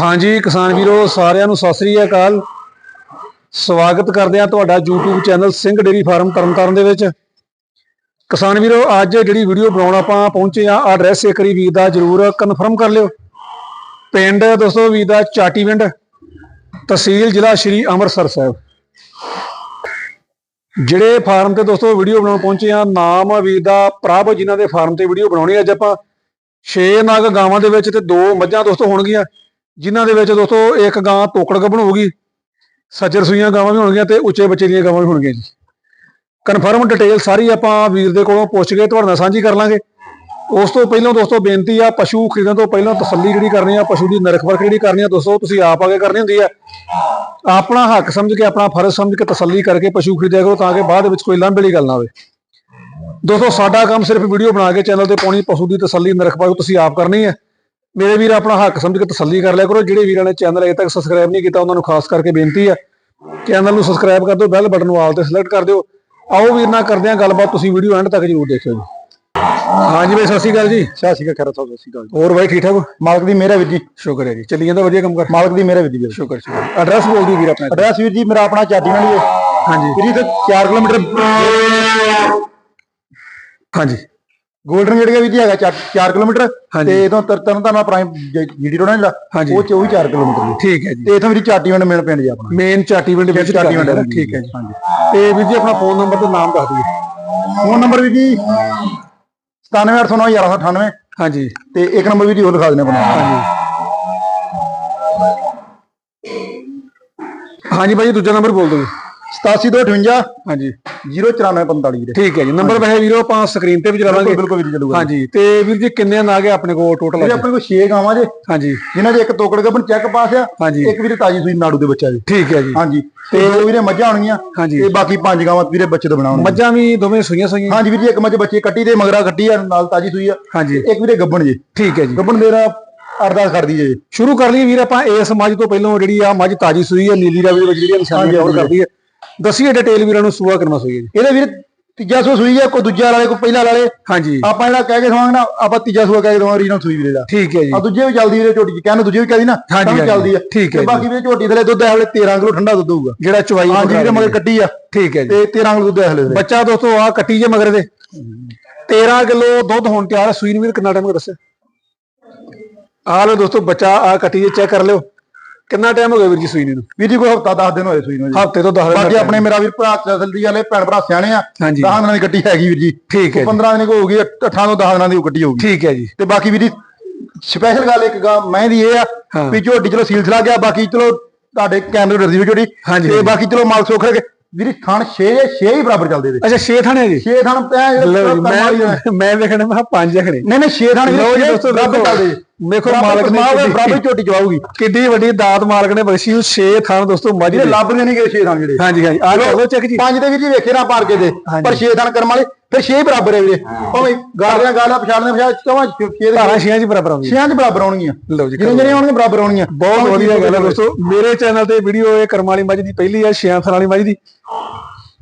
ਹਾਂਜੀ ਕਿਸਾਨ ਵੀਰੋ, ਸਾਰਿਆਂ ਨੂੰ ਸਤਿ ਸ੍ਰੀ ਅਕਾਲ। ਸਵਾਗਤ ਕਰਦੇ ਆ ਤੁਹਾਡਾ YouTube channel Singh dairy farm Tarn Taran ਦੇ ਵਿੱਚ। ਕਿਸਾਨ ਵੀਰੋ, ਅੱਜ ਜਿਹੜੀ ਵੀਡੀਓ ਬਣਾਉਣ ਆਪਾਂ ਪਹੁੰਚੇ ਆ ਐਡਰੈਸ ਇੱਕ ਵਾਰੀ ਵੀਰ ਦਾ ਜਰੂਰ ਕਨਫਰਮ ਕਰ ਲਿਓ। ਪਿੰਡ ਦੋਸਤੋ ਵੀਰ ਦਾ ਚਾਟੀਵਿੰਡ ਤਹਿਸੀਲ ਜ਼ਿਲ੍ਹਾ ਸ਼੍ਰੀ ਅੰਮ੍ਰਿਤਸਰ ਸਾਹਿਬ। ਜਿਹੜੇ ਫਾਰਮ ਤੇ ਦੋਸਤੋ ਵੀਡੀਓ ਬਣਾਉਣ ਪਹੁੰਚੇ ਆ ਨਾਮ ਵੀਰ ਦਾ, ਪ੍ਰਭ ਜਿਨ੍ਹਾਂ ਦੇ ਫਾਰਮ ਤੇ ਵੀਡੀਓ ਬਣਾਉਣੀ ਅੱਜ ਆਪਾਂ 6 ਨਗ ਗਾਵਾਂ ਦੇ ਵਿੱਚ ਤੇ ਦੋ ਮੱਝਾਂ ਦੋਸਤੋ ਹੋਣਗੀਆਂ। ਜਿਨ੍ਹਾਂ ਦੇ ਵਿੱਚ ਦੋਸਤੋ ਇੱਕ ਗਾਂ ਤੋਕੜ ਗੱਭਣ ਹੋਊਗੀ ਸੱਜਰ ਸੂਈਆਂ ਗਾਵਾਂ ਵੀ ਹੋਣਗੀਆਂ ਤੇ ਉੱਚੇ ਬੱਚੇ ਦੀਆਂ ਗਾਵਾਂ ਵੀ ਹੋਣਗੀਆਂ ਜੀ। ਕਨਫਰਮ ਡਿਟੇਲ ਸਾਰੀ ਆਪਾਂ ਵੀਰ ਦੇ ਕੋਲੋਂ ਪੁੱਛ ਕੇ ਤੁਹਾਡੇ ਨਾਲ ਸਾਂਝੀ ਕਰ ਲਾਂਗੇ। ਉਸ ਤੋਂ ਪਹਿਲਾਂ ਦੋਸਤੋ ਬੇਨਤੀ ਆ, ਪਸ਼ੂ ਖਰੀਦਣ ਤੋਂ ਪਹਿਲਾਂ ਤਸੱਲੀ ਜਿਹੜੀ ਕਰਨੀ ਆ, ਪਸ਼ੂ ਦੀ ਨਰਖ ਪਰਖ ਜਿਹੜੀ ਕਰਨੀ ਆ, ਦੋਸਤੋ ਤੁਸੀਂ ਆਪ ਆਗੇ ਕਰਨੀ ਹੁੰਦੀ ਆ। ਆਪਣਾ ਹੱਕ ਸਮਝ ਕੇ, ਆਪਣਾ ਫਰਜ਼ ਸਮਝ ਕੇ ਤਸੱਲੀ ਕਰਕੇ ਪਸ਼ੂ ਖਰੀਦਿਆ ਕਰੋ ਤਾਂ ਕਿ ਬਾਅਦ ਵਿੱਚ ਕੋਈ ਲਾਂਭੇਲੀ ਗੱਲ ਨਾ ਆਵੇ। ਦੋਸਤੋ ਸਾਡਾ ਕੰਮ ਸਿਰਫ ਵੀਡੀਓ ਬਣਾ ਕੇ ਚੈਨਲ ਤੇ ਪਾਉਣੀ, ਪਸ਼ੂ ਦੀ ਤਸੱਲੀ ਨਰਖ ਪਰਖ ਤੁਸੀਂ ਆਪ ਕਰਨੀ ਹੈ ਮੇਰੇ ਵੀਰ ਆਪਣਾ ਹੱਕ ਸਮਝ ਕੇ ਤਸੱਲੀ ਕਰ ਲਿਆ ਕਰੋ ਜਿਹੜੇ ਵੀਰਾਂ ਨੇ ਚੈਨਲ ਅਜੇ ਤੱਕ ਸਬਸਕ੍ਰਾਈਬ ਨਹੀਂ ਕੀਤਾ ਉਹਨਾਂ ਨੂੰ ਖਾਸ ਕਰਕੇ ਬੇਨਤੀ ਹੈ ਚੈਨਲ ਨੂੰ ਸਬਸਕ੍ਰਾਈਬ ਕਰ ਦਿਓ ਬੈਲ ਬਟਨ ਨੂੰ ਆਲ ਤੇ ਸਿਲੈਕਟ ਕਰ ਦਿਓ। ਆਓ ਵੀਰ ਨਾਲ ਕਰਦੇ ਹਾਂ ਗੱਲਬਾਤ ਤੁਸੀਂ ਵੀਡੀਓ ਐਂਡ ਤੱਕ ਜਰੂਰ ਦੇਖਿਓ ਜੀ। ਹਾਂਜੀ ਬਾਈ ਸਤਿ ਸ਼੍ਰੀ ਅਕਾਲ ਜੀ। ਸਤਿ ਸ਼੍ਰੀ ਅਕਾਲ ਖੈਰ ਸਤਿ ਸ਼੍ਰੀ ਅਕਾਲ ਹੋਰ ਬਾਈ ਠੀਕ ਠਾਕ ਹੋ? ਮਾਲਕ ਦੀ ਮਿਹਰ ਹੈ ਵੀਰ ਜੀ। ਸ਼ੁਕਰ ਹੈ ਜੀ। ਚੱਲੀ ਜਾਂਦਾ ਵਧੀਆ ਕੰਮ ਕਰ? ਮਾਲਕ ਦੀ ਮਿਹਰ ਹੈ ਵੀਰ ਜੀ। ਸ਼ੁਕਰ ਸ਼ੁਕਰ। ਐਡਰੈਸ ਬੋਲ ਦਿਓ ਵੀਰ ਆਪਣਾ ਐਡਰੈਸ ਵੀਰ ਜੀ ਮੇਰਾ ਆਪਣਾ ਚਾਟੀ ਵਾਲੀ ਹੈ ਹਾਂਜੀ। ਵੀਰ ਜੀ ਤੇ 4 ਕਿਲੋਮੀਟਰ ਹਾਂਜੀ। ਗੋਲਡਨ ਗੇਟ ਵੀਰ ਜੀ ਹੈਗਾ 4 ਕਿਲੋਮੀਟਰ। ਤੇ ਇਦੋਂ ਤਰਤਨ ਦਾ ਮੈਂ ਪ੍ਰਾਈਮ ਜੀਡੀ ਰੋਡ ਹਾਂਜੀ। ਉਹ ਚ ਉਹ ਵੀ 4 ਕਿਲੋਮੀਟਰ ਜੀ ਠੀਕ ਹੈ ਜੀ। ਤੇ ਇਥੋਂ ਵੀਰ ਜੀ ਚਾਟੀ ਵੰਡ ਮੇਨ ਪਿੰਡ ਜੀ ਆਪਣਾ। ਮੇਨ ਚਾਟੀਵਿੰਡ ਵਿੱਚ ਚਾਟੀ ਵੰਡ ਚਾਟੀਵਿੰਡ ਠੀਕ ਹੈ ਜੀ। ਹਾਂਜੀ। ਤੇ ਵੀਰ ਜੀ ਆਪਣਾ ਫੋਨ ਨੰਬਰ ਤੇ ਨਾਮ ਦੱਸ ਦਿਓ। ਫੋਨ ਨੰਬਰ ਵੀਰ ਜੀ 97809 ਹਾਂਜੀ। ਤੇ ਇੱਕ ਨੰਬਰ ਵੀਰ ਜੀ ਉਹ ਲਿਖਾ ਦੇਣਾ ਆਪਣਾ। ਹਾਂਜੀ। ਹਾਂਜੀ ਬਾਈ ਦੂਜਾ ਨੰਬਰ ਬੋਲ ਦਿਓ। ਜੀ 8758 ਹਾਂਜੀ। 09445 ਵੀਰੇ। ਠੀਕ ਹੈ ਜੀ। ਨੰਬਰ ਵੈਸੇ ਵੀਰੋ ਆਪਾਂ ਸਕਰੀਨ ਤੇ ਵੀ ਚਲਾ ਲਾਂਗੇ। ਬਿਲਕੁਲ ਵੀਰ ਜੀ ਚੱਲੂਗਾ। ਹਾਂਜੀ। ਤੇ ਵੀਰ ਜੀ ਕਿੰਨੇ ਨਾਗ ਹੈ ਆਪਣੇ ਕੋਲ ਟੋਟਲ ਵੀਰੇ ਆਪਣੇ ਕੋਲ 6 ਗਾਵਾਂ ਜੇ। ਹਾਂਜੀ। ਜਿਨ੍ਹਾਂ ਦੇ ਇੱਕ ਤੋਕੜ ਗੱਭਣ ਚੈੱਕ ਪਾਸ ਆ ਹਾਂਜੀ। ਇੱਕ ਵੀਰੇ ਤਾਜੀ ਸੂਈ ਨਾੜੂ ਦੇ ਬੱਚਾ ਜੀ। ਠੀਕ ਹੈ ਜੀ। ਹਾਂਜੀ। ਤੇ ਦੋ ਵੀਰੇ ਮੱਝਾਂ ਹੋਣਗੀਆਂ। ਹਾਂਜੀ। ਤੇ ਬਾਕੀ ਪੰਜ ਗਾਵਾਂ ਵੀਰੇ ਬੱਚੇ ਤੋਂ ਬਣਾਉਣਗੇ ਮੱਝਾਂ ਵੀ ਦੋਵੇਂ ਸੂਈਆਂ ਸੂਈਆਂ। ਹਾਂਜੀ ਵੀਰ ਜੀ ਇੱਕ ਮੱਝ ਬੱਚੇ ਕੱਟੀ ਤੇ ਮਗਰਾ ਕੱਟੀ ਆ ਨਾਲ ਤਾਜੀ ਸੂਈ ਆ। ਹਾਂਜੀ। ਇੱਕ ਵੀਰੇ ਗੱਬਣ ਜੀ। ਠੀਕ ਹੈ ਜੀ। ਗੱਬਣ ਮੇਰਾ ਅਰਦਾਸ ਕਰਦੀ ਜੇ। ਸ਼ੁਰੂ ਕਰ ਲਈਏ ਵੀਰ ਆਪਾਂ। ਇਸ ਮੱਝ ਤੋਂ ਪਹਿਲਾਂ ਜਿਹੜੀ ਆ ਮੱਝ ਤਾਜੀ ਸੂਈ ਹੈ ਨੀਲੀ ਰਾਵੀ ਜਿਹੜੀ ਨਿਸ਼ਾਨੀ ਕਵਰ ਕਰਦੀ ਹੈ ਦੱਸੀਏ ਡਿਟੇਲ ਵੀਰਾਂ ਨੂੰ ਸੂਆ ਕਰਨਾ ਸੂਈ ਹੈ ਜੀ। ਇਹਦੇ ਵੀਰੇ ਤੀਜਾ ਸੂਆ ਸੂਈ ਆ ਕੋਈ ਦੂਜਾ ਵਾਲੇ ਕੋਈ ਪਹਿਲਾ ਵਾਲੇ ਹਾਂਜੀ। ਆਪਾਂ ਜਿਹੜਾ ਕਹਿ ਕੇ ਦਵਾਂਗੇ ਨਾ ਆਪਾਂ ਤੀਜਾ ਸੂਆ ਕਹਿ ਕੇ ਦਵਾਂਗੇ ਰੀਜਨਲ ਸੂਈ ਵੀਰੇ ਦਾ। ਠੀਕ ਹੈ ਜੀ। ਆ ਦੂਜੇ ਵੀ ਚੱਲਦੀ ਵੀਰੇ ਝੋਟੀ ਚ ਕਹਿੰਦੇ ਦੂਜੇ ਵੀ ਕਹਿੰਦੀ ਨਾ ਹਾਂਜੀ। ਚੱਲਦੀ ਆ ਠੀਕ ਹੈ ਬਾਕੀ ਵੀਰੇ ਝੋਟੀ ਥਲੇ ਦੁੱਧ ਹਲੇ 13 ਕਿਲੋ ਠੰਡਾ ਦੁੱਧ ਹੋਊਗਾ। ਜਿਹੜਾ ਚਵਾਈ ਹਾਂਜੀ ਵੀਰੇ ਮਗਰ ਕੱਟੀ ਆ। ਠੀਕ ਹੈ ਜੀ। ਤੇ 13 ਕਿਲੋ ਦੁੱਧ ਹਲੇ ਬੱਚਾ ਦੋਸਤੋ ਆ ਕੱਟੀ ਜੇ ਮਗਰ ਦੇ। 13 ਕਿਲੋ ਦੁੱਧ ਹੋਣ ਤਿਆਰ ਹੈ। ਸੂਈ ਨੂੰ ਵੀਰ ਕਿੰਨਾ ਟਾਈਮ ਹੋ ਦੱਸਿਆ? ਆ ਲਓ ਦੋਸਤੋ ਬੱਚਾ ਆ ਕੱਟੀ ਜੇ ਚੈੱਕ ਕਰ ਲਿਓ। ਕਿੰਨਾ ਟਾਈਮ ਹੋ ਗਿਆ ਵੀਰ ਜੀ ਸੂਈ ਨੂੰ? ਵੀਰ ਜੀ ਕੋਈ ਹਫਤਾ 10 ਦਿਨ ਹੋਏ ਸੂਈ ਨੂੰ ਜੀ। ਹਫ਼ਤੇ ਤੋਂ 10 ਦਿਨ ਬਾਕੀ ਆਪਣੇ ਮੇਰਾ ਵੀਰ ਭਰਾ ਜਲਦੀ ਵਾਲੇ ਭੈਣ ਭਰਾ ਸਿਆਣੇ ਆ ਹਾਂਜੀ। 10 ਦਿਨਾਂ ਦੀ ਗੱਡੀ ਹੈਗੀ ਵੀਰ ਜੀ। ਠੀਕ ਹੈ ਜੀ। 15 ਦਿਨ ਕੋ ਹੋਊਗੀ 8 ਤੋਂ 10 ਦਿਨਾਂ ਦੀ ਗੱਡੀ ਹੋਊਗੀ। ਠੀਕ ਹੈ ਜੀ। ਤੇ ਬਾਕੀ ਵੀਰ ਜੀ ਸਪੈਸ਼ਲ ਗੱਲ ਇੱਕ ਗਾ ਮੈਂ ਦੀ ਇਹ ਆ। ਵੀ ਝੋਟੀ ਚਲੋ ਸੀਲਸਲਾ ਗਿਆ ਬਾਕੀ ਚਲੋ ਤੁਹਾਡੇ ਕੈਮਰੇ ਡਰਦੀ ਵੀ ਝੋਟੀ ਹਾਂਜੀ, ਤੇ। ਬਾਕੀ ਚਲੋ ਮਾਲ ਸੋਖ ਕੇ ਵੀਰ ਥਣ 6 6 ਹੀ ਬਰਾਬਰ ਚੱਲਦੇ ਦੇ ਅੱਛਾ 6 ਥਾਣੇ ਜੀ? 6 ਥਣ ਪੈ ਮੈਂ ਮੈਂ ਵੇਖਣੇ ਮੈਂ 5 ਜਖਣੇ ਨਹੀਂ ਨਹੀਂ 6 ਥਣ ਲਓ ਜੀ ਵੀਰ ਦੋਸਤੋ ਬਰਾਬਰ ਚੱਲਦੇ। ਵੇਖੋ ਮਾਲਕ ਨੇ ਬਰਾਬਰ ਝੋਟੀ ਚਵਾਉਗੀ ਕਿੱਡੀ ਵੱਡੀ ਦਾਤ ਮਾਲਕ ਨੇ ਬਖਸ਼ੀ ਉਹ 6 ਥਾਂ ਦੋਸਤੋ ਮੱਝ ਦੇ। ਲੱਭ ਨਹੀਂ ਗਏ 6 ਥਣ ਜਿਹੜੇ। ਹਾਂਜੀ ਹਾਂਜੀ। ਆ ਲਓ ਚੈੱਕ ਜੀ। ਪੰਜ ਦੇ ਵੀਰ ਜੀ ਵੇਖੇ ਨਾ ਪਾਰ ਕੇ ਦੇ। ਪਰ 6 ਥਣ ਕਰਮ ਵਾਲੇ ਫਿਰ 6 ਬਰਾਬਰ ਹੈ ਵੀਰੇ। ਭਾਵੇਂ ਗਾਲੀਆਂ ਗਾਲਾਂ ਪਛਾਣਦੇ ਪਛਾਣ ਚਵਾਂ 6 ਦੇ ਧਾਰਾਂ ਛੀਆਂ ਜੀ ਬਰਾਬਰ ਆਉਂਦੀ ਛੇਆਂ ਚ ਬਰਾਬਰ ਆਉਣਗੀਆਂ। ਲਓ ਜੀ ਜਿਹੜੀਆਂ ਜਿਹੜੀਆਂ ਆਉਣਗੀਆਂ ਬਰਾਬਰ ਆਉਣਗੀਆਂ। ਬਹੁਤ ਵਧੀਆ ਗੱਲ ਹੈ ਦੋਸਤੋ। ਮੇਰੇ ਚੈਨਲ ਤੇ ਵੀਡੀਓ ਇਹ ਕਰਮ ਵਾਲੀ ਮੱਝ ਦੀ ਪਹਿਲੀ ਹੈ ਛਿਆਂ ਥਾਂ ਵਾਲੀ ਮੱਝ ਦੀ।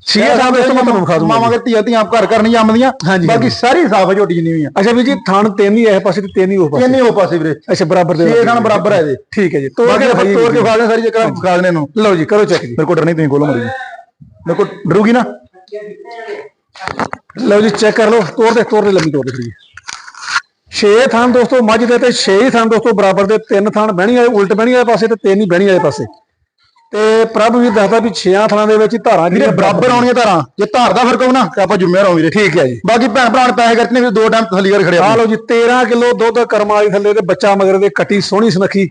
ਛੇ ਥਾਂ ਦੋਸਤੋ ਮੈਂ ਤੁਹਾਨੂੰ ਵਿਖਾ ਦੂੰਗਾ ਮਾਵਾਂ ਦੇ ਧੀਆਂ ਧੀਆਂ ਘਰ ਘਰ ਨਹੀਂ ਜੰਮਦੀਆਂ। ਬਾਕੀ ਸਾਰੀ ਸਾਫ਼ ਝੋਟੀ ਜਿੰਨੀ ਵੀ ਆ। ਅੱਛਾ ਵੀ ਜੀ ਥਣ ਤਿੰਨ ਹੀ ਇਹ ਪਾਸੇ ਤੇ ਤਿੰਨ ਹੀ ਉਹ ਪਾਸੇ। ਇੰਨੇ ਉਹ ਪਾਸੇ ਵੀਰੇ। ਅੱਛਾ ਬਰਾਬਰ ਦੇ ਛੇ ਥਣ ਬਰਾਬਰ ਹੈ ਇਹਦੇ। ਠੀਕ ਹੈ ਜੀ। ਤੋੜ ਕੇ ਆਪਾਂ ਤੋੜ ਕੇ ਦੇ ਸਾਰੀ ਜਗ੍ਹਾ ਖਾ ਦੇਣੇ ਨੂੰ ਲਓ ਜੀ ਕਰੋ ਚੈੱਕ ਜੀ। ਮੇਰੇ ਕੋਲ ਡਰ ਨਹੀਂ ਤੁਸੀਂ ਕੋਲ ਮਰੀ ਮੇਰੇ ਕੋਲ ਡਰੂਗੀ ਨਾ? ਲਓ ਜੀ ਚੈੱਕ ਕਰ ਲਓ ਤੋੜ ਦੇ ਤੋੜ ਦੇ ਲੰਮੀ ਤੋੜ ਦੇ ਛੇ ਥਾਂ ਦੋਸਤੋ ਮੱਝ ਦੇ ਤੇ ਛੇ ਹੀ ਥਾਂ ਦੋਸਤੋ ਬਰਾਬਰ ਦੇ ਤਿੰਨ ਥਾਂ ਬਹਿਣੀ ਵਾਲੇ ਉਲਟ ਬਹਿਣੀ ਵਾਲੇ ਪਾਸੇ ਤੇ ਤਿੰਨ ਹੀ ਬਹਿਣੀ ਵਾਲੇ ਪਾਸੇ। ਤੇ ਪ੍ਰਭ ਵੀ ਦੱਸਦਾ ਵੀ ਛੇਆਂ ਥਾਂ ਦੇ ਵਿੱਚ ਧਾਰਾਂ ਵੀਰੇ ਜਿਹੜੀਆਂ ਬਰਾਬਰ ਆਉਣੀਆਂ ਧਾਰਾਂ। ਜੇ ਧਾਰ ਦਾ ਫ਼ਰਕ ਹੋਊ ਨਾ ਤੇ ਆਪਾਂ ਜ਼ਿੰਮੇਵਾਰ ਹਾਂ ਵੀਰੇ ਠੀਕ ਹੈ ਜੀ। ਬਾਕੀ ਭੈਣ ਭਰਾ ਨੇ ਪੈਸੇ ਖਰਚਨੇ ਵੀ ਦੋ ਟਾਈਮ ਕਰ ਖੜਿਆ ਆ। ਲਓ ਜੀ 13 ਕਿਲੋ ਦੁੱਧ ਕਰਮ ਵਾਲੀ ਥੱਲੇ ਤੇ ਬੱਚਾ ਮਗਰ ਦੇ ਕੱਟੀ ਸੋਹਣੀ ਸੁਨੱਖੀ।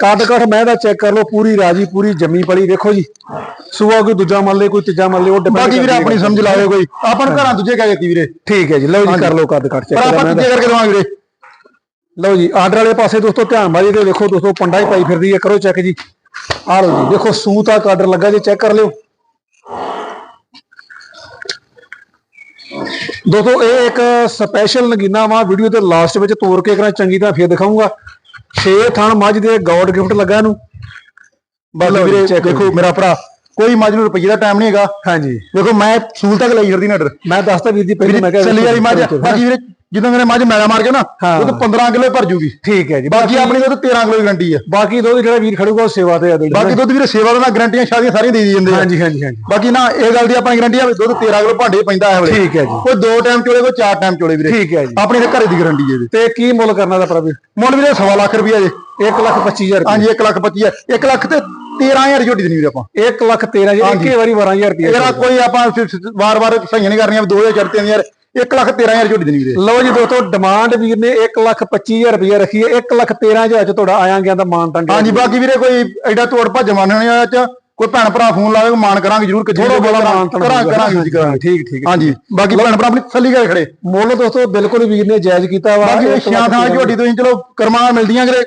ਕੱਦ ਕੱਠ ਮੈਂ ਦਾ ਚੈੱਕ ਕਰ ਲਓ ਪੂਰੀ ਰਾਜੀ ਪੂਰੀ ਜੰਮੀ ਪਲੀ ਵੇਖੋ ਜੀ। ਸੂਆ ਕੋਈ ਦੂਜਾ ਮੰਨ ਲੇ ਕੋਈ ਤੀਜਾ ਮੰਨ ਲੇ ਉਹ ਬਾਕੀ ਵੀਰੇ ਆਪਣੀ ਸਮਝ ਲਾਵੇ ਕੋਈ। ਆਪਾਂ ਘਰਾਂ ਦੂਜੇ ਕਹਿ ਦਿੱਤੀ ਵੀਰੇ। ਠੀਕ ਹੈ ਜੀ ਲਓ ਜੀ ਕਰ ਲਓ ਕੱਦ ਕੱਠ ਚੈੱਕ ਆਪਾਂ ਦੂਜੇ ਕਰਕੇ ਦਵਾਂਗੇ ਵੀਰੇ। ਲਓ ਜੀ ਆਰਡਰ ਵਾਲੇ ਪਾਸੇ ਦੋਸਤੋ ਧਿਆਨ ਮਾਰੀ ਤੇ ਦੇਖੋ ਦੋਸਤੋ ਪੰਡਾ ਹੀ ਪਾਈ ਫਿਰਦੀ ਹੈ ਕਰੋ ਚੈੱਕ ਜੀ। ਆ ਲਓ ਜੀ ਦੇਖੋ ਸੂਤ ਆ ਆਰਡਰ ਲੱਗਾ ਜੀ ਚੈੱਕ ਕਰ ਲਿਓ। ਦੋਸਤੋ ਇਹ ਇੱਕ ਸਪੈਸ਼ਲ ਨਗੀਨਾ ਵਾ ਵੀਡੀਓ ਦੇ ਲਾਸਟ ਵਿੱਚ ਤੋੜ ਕੇ ਕਰਾਂ ਚੰਗੀ ਤਰ੍ਹਾਂ ਫੇਰ ਦਿਖਾਉਂਗਾ 6 ਥਣ ਮੱਝ ਦੇ ਗੋਡ ਗਿਫਟ ਲੱਗਾ ਇਹਨੂੰ। ਬਸ ਵੀਰੇ ਦੇਖੋ ਮੇਰਾ ਭਰਾ ਕੋਈ ਮੱਝ ਨੂੰ ਰੁਪਈਏ ਦਾ ਟਾਈਮ ਨਹੀਂ ਹੈਗਾ। ਹਾਂਜੀ। ਦੇਖੋ ਮੈਂ ਸੂਲ ਤੱਕ ਲਈ ਫਿਰਦੀ ਨਾ ਡਰ ਮੈਂ ਦੱਸਦਾ ਵੀਰ ਜੀ ਪਹਿਲਾਂ ਮੈਂ ਕਿਹਾ ਚੱਲੀ ਵਾਲੀ ਮੱਝ। ਬਾਕੀ ਵੀਰੇ ਜਦੋਂ ਮੇਰੇ ਮੱਝ ਮੈਲਾ ਮਾਰ ਕੇ ਨਾ ਹਾਂ। ਉਹ 15 ਕਿਲੋ ਭਰ ਜੂਗੀ। ਠੀਕ ਹੈ ਜੀ। ਬਾਕੀ ਆਪਣੀ ਦੁੱਧ 13 ਕਿਲੋ ਦੀ ਗਰੰਟੀ ਆ। ਬਾਕੀ ਦੁੱਧ ਜਿਹੜਾ ਵੀਰ ਖੜੂਗਾ ਉਹ ਸੇਵਾ ਤੇ ਆ ਦੁੱਧ ਬਾਕੀ ਦੁੱਧ ਵੀਰੇ ਸੇਵਾ ਦਾ ਗਰੰਟੀਆਂ ਸ਼ਾਦੀਆਂ ਸਾਰੀਆਂ ਦੇ ਦੀ ਜਾਂਦੇ ਆ। ਹਾਂਜੀ ਹਾਂਜੀ ਹਾਂਜੀ। ਬਾਕੀ ਨਾ ਇਹ ਗੱਲ ਦੀ ਆਪਣੀ ਗਰੰਟੀ ਆ ਵੀ ਦੁੱਧ 13 ਕਿਲੋ ਭਾਂਡੇ ਪੈਂਦਾ ਹੈ ਠੀਕ ਹੈ ਜੀ। ਕੋਈ ਦੋ ਟਾਈਮ ਚੋਲੇ ਕੋਈ ਚਾਰ ਟਾਈਮ ਚੋਲੇ ਵੀਰੇ। ਠੀਕ ਹੈ ਜੀ। ਆਪਣੀ ਤਾਂ ਘਰੇ ਦੀ ਗਰੰਟੀ ਹੈ ਤੇ ਕੀ ਮੁੱਲ ਕਰਨਾ ਦਾ ਪ੍ਰਭੂ ਮੁੱਲ ਵੀਰੇ ਸਵਾ ਲੱਖ ਰੁਪਈਆ ਜੀ। 1 ਲੱਖ 25000 ਰੁਪਏ ਹਾਂਜੀ 1 ਲੱਖ 25 ਹਜ਼ਾਰ। 1 ਲੱਖ ਤੇ 13000 ਝੋਟੀ ਦੇਣੀ ਵੀਰੇ ਆਪਾਂ। 1 ਲੱਖ 13000 ਇੱਕੇ ਵਾਰੀ 12000 ਰੁਪਏ ਇਹਦਾ ਕੋਈ ਆਪਾਂ ਵਾਰ-ਵਾਰ ਸਹੀਆਂ ਨਹੀਂ ਕਰਨੀਆਂ 2000 ਚਾਰ 3000 1 ਲੱਖ 13000 ਝੋਟੀ ਦੇਣੀ ਵੀਰੇ। ਲਓ ਜੀ ਦੋਸਤੋ ਡਿਮਾਂਡ ਵੀਰ ਨੇ 1 ਲੱਖ 25000 ਰੁਪਏ ਰੱਖੀ ਹੈ। 1 ਲੱਖ 13000 ਚ ਤੁਹਾਡਾ ਆਇਆ ਗਿਆ ਦਾ ਮਾਨ ਤਾਂ ਹਾਂਜੀ ਬਾਕੀ ਵੀਰੇ ਕੋਈ ਐਡਾ ਤੋੜ ਭੱਜ ਮੰਨਣੇ ਆ ਚ। ਕੋਈ ਭੈਣ ਭਰਾ ਫੋਨ ਲਾਵੇ ਮਾਨ ਕਰਾਂਗੇ ਜ਼ਰੂਰ ਕਿ ਥੋੜਾ ਬੜਾ ਮਾਨ ਤਾਂ ਕਰਾਂਗੇ ਕਰਾਂਗੇ। ਜੀ ਕਰਾਂਗੇ ਠੀਕ ਠੀਕ। ਹਾਂਜੀ ਬਾਕੀ ਭੈਣ ਭਰਾ ਆਪਣੀ ਤਸੱਲੀ ਕਰਕੇ ਖੜੇ। ਮੁੱਲ ਦੋਸਤੋ ਬਿਲਕੁਲ ਵੀਰ ਨੇ ਜਾਇਜ਼ ਕੀਤਾ ਵਾ। ਬਾਕੀ ਛਿਆਂ ਥਾਂ ਝੋਟੀ ਤੋਂ ਚਲੋ ਕਰਮਾਂ ਮਿਲਦੀਆਂ ਕਿਤੇ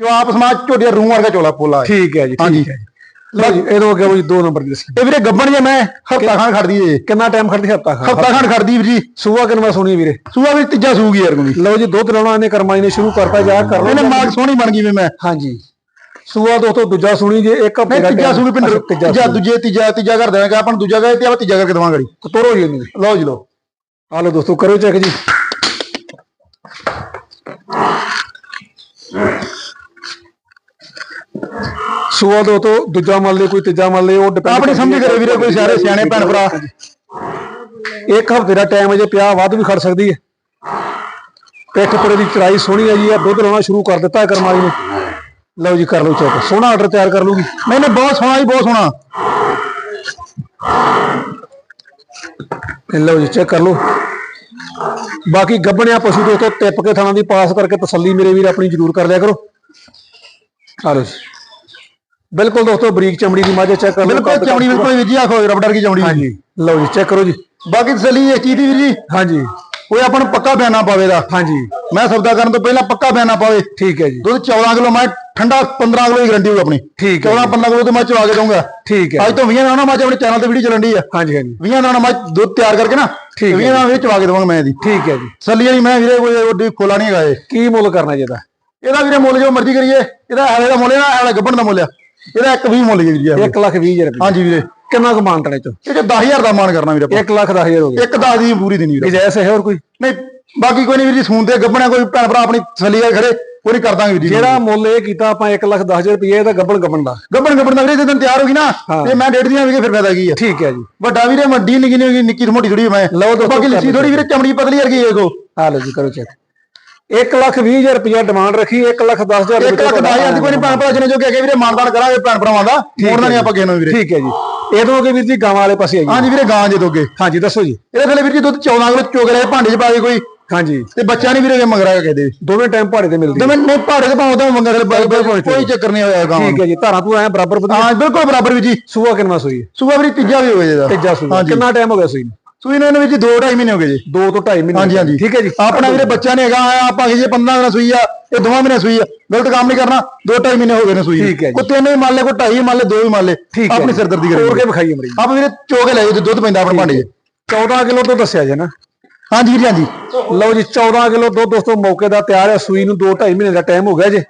ਜੋ ਆਪ ਸਮਾਜ ਝੋਟੀ ਦਾ ਰੂਹ ਵਰਗਾ ਚੋਲਾ ਪੋਲਾ ਠੀਕ ਹੈ ਜੀ। ਠੀਕ ਹੈ ਜੀ। ਲਓ ਜੀ ਅੱਗੇ ਜੀ ਦੋ ਨੰਬਰ ਦੀ ਦੱਸੀ ਇਹ ਵੀਰੇ ਗੱਬਣ ਜੇ ਮੈਂ ਹਫਤਾ ਖਾਨ ਖੜਦੀ ਏ। ਕਿੰਨਾ ਟਾਈਮ ਖੜਦੀ ਹਫਤਾ ਖਾ ਹਫਤਾ ਖਾਨ ਖੜਦੀ ਵੀਰ ਜੀ। ਸੂਆ ਕਿੰਨਾ ਸੁਣੀ ਵੀਰੇ। ਸੂਆ ਵੀ ਤੀਜਾ ਸੂਗੀ ਯਾਰ ਕੋਈ। ਲਓ ਜੀ ਦੁੱਧ ਲਾਉਣਾ ਇਹਨੇ ਕਰਮਾਈ ਨੇ ਸ਼ੁਰੂ ਕਰਤਾ ਜਾ ਕਰ ਲਓ। ਇਹਨੇ ਮਾਗ ਸੋਹਣੀ ਬਣ ਗਈ ਵੀ ਮੈਂ। ਹਾਂਜੀ। ਸੂਆ ਦੋਸਤੋ ਦੂਜਾ ਸੁਣੀ ਜੇ ਇੱਕ ਹਫ਼ਤੇ ਦਾ ਤੀਜਾ ਸੂਗੀ ਪਿੰਡ ਤੀਜਾ ਦੂਜੇ ਤੀਜਾ ਤੀਜਾ ਕਰ ਦੇਵਾਂਗੇ ਆਪਾਂ ਦੂਜਾ ਕਹੇ ਤੇ ਆਪਾਂ ਤੀਜਾ ਕਰਕੇ ਦੇਵਾਂਗੇ ਤੋਰੋ ਜੀ ਇਹਨੂੰ। ਲਓ ਜੀ ਲਓ। ਆ ਲਓ ਦੋਸਤੋ ਕਰੋ ਚੈੱਕ ਜੀ। ਸੂਆ ਦੋ ਤੋਂ ਦੂਜਾ ਮੰਨ ਲੈ ਕੋਈ ਤੀਜਾ ਮੰਨ ਲੈ ਉਹ depend ਆਪਣੀ ਸਮਝ ਕਰੇ ਵੀਰੇ ਕੋਈ ਸਾਰੇ ਸਿਆਣੇ ਭੈਣ ਭਰਾ। ਇੱਕ ਹਫ਼ਤੇ ਦਾ ਟਾਈਮ ਅਜੇ ਪਿਆ ਵੱਧ ਵੀ ਖੜ ਸਕਦੀ ਹੈ। ਪਿੱਠ ਪੁਰੇ ਦੀ ਚੜਾਈ ਸੋਹਣੀ ਹੈ ਜੀ ਇਹ ਦੁੱਧ ਲਾਉਣਾ ਸ਼ੁਰੂ ਕਰ ਦਿੱਤਾ ਹੈ ਕਰਮਾਈ ਨੇ। ਲਓ ਜੀ ਕਰ ਲਓ ਚੈੱਕ। ਸੋਹਣਾ ਆਰਡਰ ਤਿਆਰ ਕਰ ਲੂਗੀ ਨਹੀਂ ਨਹੀਂ ਬਹੁਤ ਸੋਹਣਾ ਜੀ ਬਹੁਤ ਸੋਹਣਾ। ਇਹ ਲਓ ਜੀ ਚੈੱਕ ਕਰ ਲਓ। ਬਾਕੀ ਗੱਬਣਿਆ ਪਸ਼ੂ ਦੋਸਤੋ ਟਿੱਪ ਕੇ ਥਾਣਾ ਦੀ ਪਾਸ ਕਰਕੇ ਤਸੱਲੀ ਮੇਰੇ ਵੀਰ ਆਪਣੀ ਜ਼ਰੂਰ ਕਰ ਲਿਆ ਕਰੋ। ਆ ਲਓ ਜੀ। ਬਿਲਕੁਲ ਦੋਸਤੋ ਬਰੀਕ ਚਮੜੀ ਦੀ ਮਾਝੇ ਚੈੱਕ ਕਰ ਲਓ ਬਿਲਕੁਲ ਚਮੜੀ ਬਿਲਕੁਲ ਵੀਰ ਜੀ ਆਖੋ ਰਬੜਰ ਕੀ ਚਮੜੀ ਹਾਂਜੀ। ਲਓ ਜੀ ਚੈੱਕ ਕਰੋ ਜੀ। ਬਾਕੀ ਤਸੱਲੀ ਇਸ ਚੀਜ਼ ਦੀ ਵੀਰ ਜੀ? ਹਾਂਜੀ। ਕੋਈ ਆਪਾਂ ਨੂੰ ਪੱਕਾ ਬਿਆਨਾ ਪਾਵੇ ਦਾ। ਹਾਂਜੀ। ਮੈਂ ਸੌਦਾ ਕਰਨ ਤੋਂ ਪਹਿਲਾਂ ਪੱਕਾ ਬਿਆਨਾ ਪਾਵੇ। ਠੀਕ ਹੈ ਜੀ। ਦੁੱਧ 14 ਕਿਲੋ ਮੈਂ ਠੰਡਾ 15 ਕਿਲੋ ਦੀ ਗਰੰਟੀ ਹੋਊ ਆਪਣੀ। ਠੀਕ ਹੈ 14 15 ਕਿਲੋ ਤੇ ਮੈਂ ਚਵਾ ਕੇ ਦਊਂਗਾ। ਠੀਕ ਹੈ ਅੱਜ ਤੋਂ 20 ਨਾਲ ਮੈਂ ਆਪਣੇ ਚੈਨਲ ਤੇ ਵੀਡੀਓ ਚੱਲਣ ਦੀ ਆ। ਹਾਂਜੀ ਹਾਂਜੀ। 20 ਨਾਲ ਮੈਂ ਦੁੱਧ ਤਿਆਰ ਕਰਕੇ ਨਾ ਠੀਕ ਹੈ 20 ਨਾਲ ਵਿੱਚ ਚਵਾ ਕੇ ਦਵਾਂਗਾ ਮੈਂ ਇਹਦੀ। ਠੀਕ ਹੈ ਜੀ। ਸੱਲੀ ਵਾਲੀ ਮੈਂ ਵੀਰੇ ਕੋਈ ਓਡੀ ਖੋਲਾ ਨਹੀਂ ਹੈਗਾ ਇਹ। ਕੀ ਮੁੱਲ ਕਰਨਾ ਜੀ ਇਹਦਾ? ਇਹਦਾ ਵੀਰੇ ਮੁੱਲ ਜੋ ਮਰਜ਼ੀ ਕਰੀਏ। ਇਹਦਾ ਹਾਲੇ ਦਾ ਮੁੱਲ ਇਹਦਾ ਹਾਲੇ ਗੱਬਣ ਦਾ ਮੁੱਲ ਆ। ਇਹਦਾ ਇੱਕ 20 ਮੁੱਲ ਜੀ ਵੀਰੇ। 1 ਲੱਖ 20 ਹਜ਼ਾਰ ਰੁਪਏ। ਹਾਂਜੀ ਵੀਰੇ। ਕਿੰਨਾ ਕੁ ਮਾਨ ਤਣੇ ਚੋ? ਇਹ ਜੇ 10000 ਦਾ ਮਾਨ ਕਰਨਾ ਵੀਰੇ ਆਪਾਂ। 1 ਲੱਖ 10000 ਹੋ ਗਿਆ। ਇੱਕ 10 ਦੀ ਪੂਰੀ ਦੇਣੀ ਵੀਰੇ। ਹੈ ਹੋਰ ਕੋਈ? ਨਹੀਂ ਬਾਕੀ ਕੋਈ ਨਹੀਂ ਵੀਰ ਜੀ ਤੇ ਗੱਬਣਾ ਕੋਈ ਭੈਣ ਭਰਾ ਆਪਣੀ ਕਰਕੇ ਖੜੇ ਨਹੀਂ ਕਰ ਦਾਂਗੇ ਵੀਰ ਜੀ। ਜਿਹੜਾ ਮੁੱਲ ਇਹ ਕੀਤਾ ਆਪਾਂ 1 ਲੱਖ 10000 ਰੁਪਏ ਇਹਦਾ ਗੱਬਣ ਗੱਬਣ ਦਾ। ਗੱਬਣ ਗੱਬਣ ਦਾ ਵੀਰੇ ਜਦੋਂ ਤਿਆਰ ਹੋ ਗਈ ਨਾ। ਤੇ ਮੈਂ ਡੇਢ ਦੀਆਂ ਵੀ ਫਿਰ ਫਾਇਦਾ ਕੀ ਆ। ਠੀਕ ਹੈ ਜੀ। ਵੱਡਾ ਵੀਰੇ ਵੱਡੀ ਨਿੱਕੀ ਨਿੱਕੀ ਨਿੱਕੀ ਮੋਟੀ ਥੋੜੀ ਮੈਂ। ਲਓ ਦੋਸਤੋ ਬਾਕੀ ਲਿੱਸੀ ਥੋੜੀ ਵੀਰੇ ਚਮੜੀ ਪਤਲੀ ਵਰਗੀ ਦੇਖੋ। ਆ ਲਓ ਜੀ ਕਰੋ ਚੈੱਕ। 1 ਲੱਖ 20 ਹਜ਼ਾਰ ਰੁਪਏ ਡਿਮਾਂਡ ਰੱਖੀ 1 ਲੱਖ 10 ਹਜ਼ਾਰ ਇੱਕ ਲੱਖ 10000 ਦੀ ਕੋਈ ਨਹੀਂ ਭੈਣ ਭਰਾ ਜਿਹਨੇ ਜੋ ਕਿ ਅੱਗੇ ਵੀਰੇ ਮਾਨਦਾਨ ਕਰਾਂਗੇ ਭੈਣ ਭਰਾਵਾਂ ਦਾ ਮੋੜਨਾ ਨਹੀਂ ਆਪਾਂ ਕਿਸੇ ਨੂੰ ਵੀਰੇ। ਠੀਕ ਹੈ ਜੀ। ਇਹਦੋਂ ਅੱਗੇ ਵੀਰ ਜੀ ਗਾਵਾਂ ਵਾਲੇ ਪਾਸੇ ਆਈਏ। ਹਾਂਜੀ ਵੀਰੇ ਗਾਂ ਜੇ ਦੋਗੇ ਹਾਂਜੀ ਦੱਸੋ ਜੀ। ਇਹਦੇ ਥੱਲੇ ਵੀਰ ਜੀ ਦੁੱਧ 14 ਕਿਲੋ ਚੋਗ ਰਿਹਾ ਭਾਂਡੇ 'ਚ ਪਾ ਕੇ ਕੋਈ। ਹਾਂਜੀ। ਤੇ ਬੱਚਾ ਨਹੀਂ ਵੀਰੇ ਮੰਗ ਰਿਹਾ ਕਹਦੇ ਦੋਵੇਂ ਟਾਈਮ ਪਹਾੜੇ ਤੇ ਮਿਲਦੀ ਤੇ ਮੈਂ ਨਹੀਂ ਭਾੜੇ ਤੇ ਪਾਉਂ ਤਾਂ ਮੰਗਾ ਥੱਲੇ ਕੋਈ ਚੱਕਰ ਨਹੀਂ ਹੋਇਆ ਗਾਂ ਠੀਕ ਹੈ ਜੀ ਧਾਰਾਂ ਤੂੰ ਐ ਬਰਾਬਰ ਹਾਂ ਬਿਲਕੁਲ ਬਰਾਬਰ ਵੀ ਜੀ। ਸੂਆ ਕਿੰਨਾ ਸੂਈ? ਸੂਆ ਵੀਰੇ ਤੀਜਾ ਵੀ ਹੋਇਆ ਜਿਹਦਾ ਤੀਜਾ ਸੂਆ। ਕਿੰਨਾ ਟਾਈਮ ਹੋ ਗਿਆ ਸੂਈ ਨੂੰ? ਸੂਈ ਨੂੰ 2 2.5 ਮਹੀਨੇ ਹੋ ਗਏ ਜੀ। 2 ਤੋਂ 2.5 ਮਹੀਨੇ ਹਾਂਜੀ ਹਾਂਜੀ। ਠੀਕ ਹੈ ਜੀ। ਆਪਣਾ ਵੀਰੇ ਬੱਚਾ ਨੇ ਹੈਗਾ ਆਪਾਂ ਜੇ 15 ਦਿਨ ਸੂਈ ਆ ਇਹ ਦੋਵਾਂ ਮਹੀਨੇ ਸੂਈ ਆ। ਗਲਤ ਕੰਮ ਨਹੀਂ ਕਰਨਾ 2 2.5 ਮਹੀਨੇ ਹੋ ਗਏ ਨੇ ਸੂਈ ਠੀਕ ਹੈ ਜੀ। ਕੋਈ ਤਿੰਨ ਵੀ ਮੰਨ ਲੈ ਢਾਈ ਵੀ ਮੰਨ ਲੈ ਦੋ ਵੀ ਮੰਨ ਲੈ ਹੈ ਆਪਣੀ ਜੀ। ਸਿਰਦਰਦੀ ਕਰੀ ਕੇ ਵਿਖਾਈਏ ਮਰੀ ਆਪ ਵੀਰੇ ਚੋਕੇ ਲੈ ਜਾਓ ਦੁੱਧ ਪੈਂਦਾ ਆਪਣੇ ਭਾਂਡੇ 'ਚ 14 ਕਿਲੋ ਤੋਂ ਦੱਸਿਆ ਜੇ ਨਾ। ਹਾਂਜੀ ਵੀਰੇ ਹਾਂਜੀ। ਲਓ ਜੀ 14 ਕਿਲੋ ਦੁੱਧ ਦੋਸਤੋ ਮੌਕੇ ਦਾ ਤਿਆਰ ਹੈ। ਸੂਈ ਨੂੰ 2 2.5 ਮਹੀਨੇ ਦਾ ਟਾਈਮ ਹੋ ਗਿਆ ਜੇ।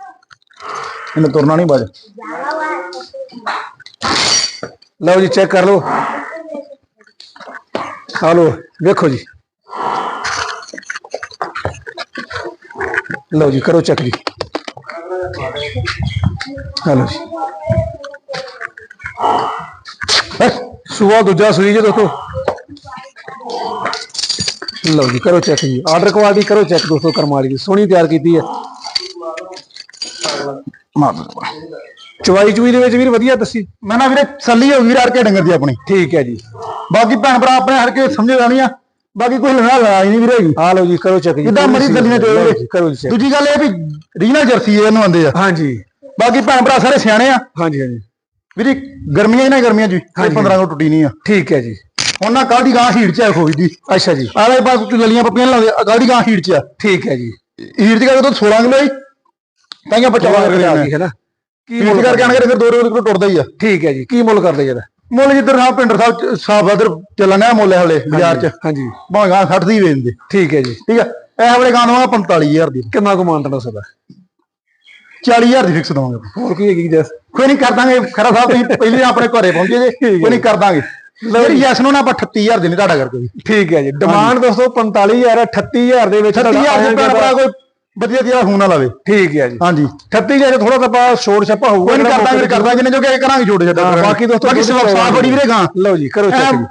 ਇਹਨੇ ਤੁਰਨਾ ਨਹੀਂ ਬਾਜ। ਲਓ ਜੀ ਚੈੱਕ ਕਰ ਲਓ। ਆ ਲਓ ਵੇਖੋ ਜੀ ਲਓ ਜੀ ਕਰੋ ਚੈੱਕ ਜੀ ਹਲੋ ਜੀ ਬਸ ਸੂਆ ਦੂਜਾ ਸੂਈ ਜੇ ਦੋਸਤੋ ਲਓ ਜੀ ਕਰੋ ਚੈੱਕ ਜੀ ਆਰਡਰ ਕੁਆਲਿਟੀ ਕਰੋ ਚੈੱਕ ਦੋਸਤੋ ਕਰਮਾਲੀ ਦੀ ਸੋਹਣੀ ਤਿਆਰ ਕੀਤੀ ਹੈ ਮਾਰ ਚਵਾਈ ਚੁਈ ਦੇ ਵਿੱਚ ਵੀਰ ਵਧੀਆ ਦੱਸੀ। ਮੈਂ ਨਾ ਵੀਰੇ ਸੱਲੀ ਹੋ ਗਈ ਵੀਰ ਹਰ ਕੇ ਡੰਗਰ ਦੀ ਆਪਣੀ। ਠੀਕ ਹੈ ਜੀ। ਬਾਕੀ ਭੈਣ ਭਰਾ ਆਪਣੇ ਹਰ ਕੇ ਸਮਝ ਲੈਣੀ ਆ। ਬਾਕੀ ਕੋਈ ਲੈਣਾ ਲੈਣਾ ਹੀ ਨਹੀਂ ਵੀਰੇ ਜੀ ਆ ਲਓ ਜੀ ਕਰੋ ਚੈੱਕ ਜੀ। ਜਿੱਦਾਂ ਮਰੀ ਚੋਏ ਜੀ, ਕਰੋ ਜੀ। ਦੂਜੀ ਗੱਲ ਇਹ ਵੀ ਰੀਜਨਲ ਜਰਸੀ ਇਹਨੂੰ ਆਂਦੇ ਆ। ਹਾਂਜੀ। ਬਾਕੀ ਭੈਣ ਭਰਾ ਸਾਰੇ ਸਿਆਣੇ ਆ। ਹਾਂਜੀ ਹਾਂਜੀ। ਵੀਰੇ ਗਰਮੀਆਂ ਹੀ ਨਾ ਗਰਮੀਆਂ ਜੀ ਇਹ 15 ਕੋ ਟੁੱਟੀ ਨਹੀਂ ਆ। ਠੀਕ ਹੈ ਜੀ। ਹੁਣ ਨਾ ਕੱਲ ਦੀ ਗਾਂ ਹੀਟ ਚ ਆ ਖੋਈ ਦੀ ਅੱਛਾ ਜੀ। ਆਲੇ ਉੱਤੇ ਲਲੀਆਂ ਪੱਪੀਆਂ ਲਾਉਂਦੇ ਕੱਲ ਦੀ ਗਾਂ ਹੀਟ ਚ ਆ। ਠੀਕ ਹੈ ਜੀ। ਹੀਟ ਚ ਕਰਕੇ ਦੁੱਧ 16 ਕਿਲੋ ਹੀ ਤਾਂ ਕਿ ਬਚਾ ਆ ਕੇ ਗਈ ਹੈ ਨਾ। ਕੀ ਹੀਟ ਮੁੱਲ ਕਰਕੇ ਆਣ ਕੇ ਫਿਰ 2 ਕਿਲੋ ਟੁੱਟਦਾ ਹੀ ਆ। ਠੀਕ ਹੈ ਜੀ। ਕੀ ਮੁੱਲ ਕਰਦੇ ਜਰਾ ਮੁੱਲ ਜਿੱਧਰ ਸਾਹਿਬ ਪਿੰਡਰ ਸਾਹਿਬ ਸਾਫ਼ ਅਦਰ ਚੱਲਣਾ ਮੁੱਲ ਹੈ ਹਲੇ ਬਾਜ਼ਾਰ ਚ। ਹਾਂਜੀ। ਭਾਵੇਂ ਗਾਂ 60 ਦੀ ਵੇਚਦੇ। ਠੀਕ ਹੈ ਜੀ। ਠੀਕ ਆ? ਇਹ ਵੇਲੇ ਗਾਂ ਦਵਾਂਗਾ 45000 ਦੀ। ਕਿੰਨਾ ਕੁ ਮਾਨਤਣਾ ਸਕਦਾ 40000 ਦੀ ਫਿਕਸ ਦਵਾਂਗੇ। ਹੋਰ ਕੀ ਹੈਗੀ ਜਸ ਕੋਈ ਨਹੀਂ ਕਰ ਦਾਂਗੇ। ਖਰਾ ਸਾਹਿਬ ਤੁਸੀਂ ਪਹਿਲੇ ਆਪਣੇ ਘਰੇ ਪਹੁੰਚੇ ਜੇ। ਕੋਈ ਨਹੀਂ ਕਰ ਦਾਂਗੇ। ਜਿਹੜੀ ਯੈਸ ਨੂੰ ਨਾ ਆਪਾਂ 38000 ਦੇਣੀ ਤੁਹਾਡਾ ਕਰਕੇ। ਠੀਕ ਹੈ ਜੀ। ਡਿਮਾਂਡ ਦੋਸਤੋ 45000 38000 ਦੇ ਵਿੱਚ 38000 ਆਇਆ ਦੇ ਭਰਾ ਕੋਈ ਵਧੀਆ ਜਿਹੜਾ ਫੋਨ ਨਾ ਲਾਵੇ। ਠੀਕ ਹੈ ਜੀ। ਹਾਂਜੀ। 38000 ਥੋੜਾ ਤਾਂ ਆਪਾਂ ਛੋੜ ਛੱਪਾ ਹੋਊਗਾ ਕੋਈ ਕਰਦਾ ਵੀਰੇ ਕਰਦਾ ਜਿੰਨੇ ਜੋ ਕਿ ਕਰਾਂਗੇ ਛੋਟੇ ਛੱਡਾ ਬਾਕੀ ਦੋਸਤੋ ਬਾਕੀ ਸਾਫ਼ ਬੜੀ ਵੀਰੇ ਗਾਂ ਲਓ ਜੀ ਕਰੋ ਚੈੱਕ। ਜੀ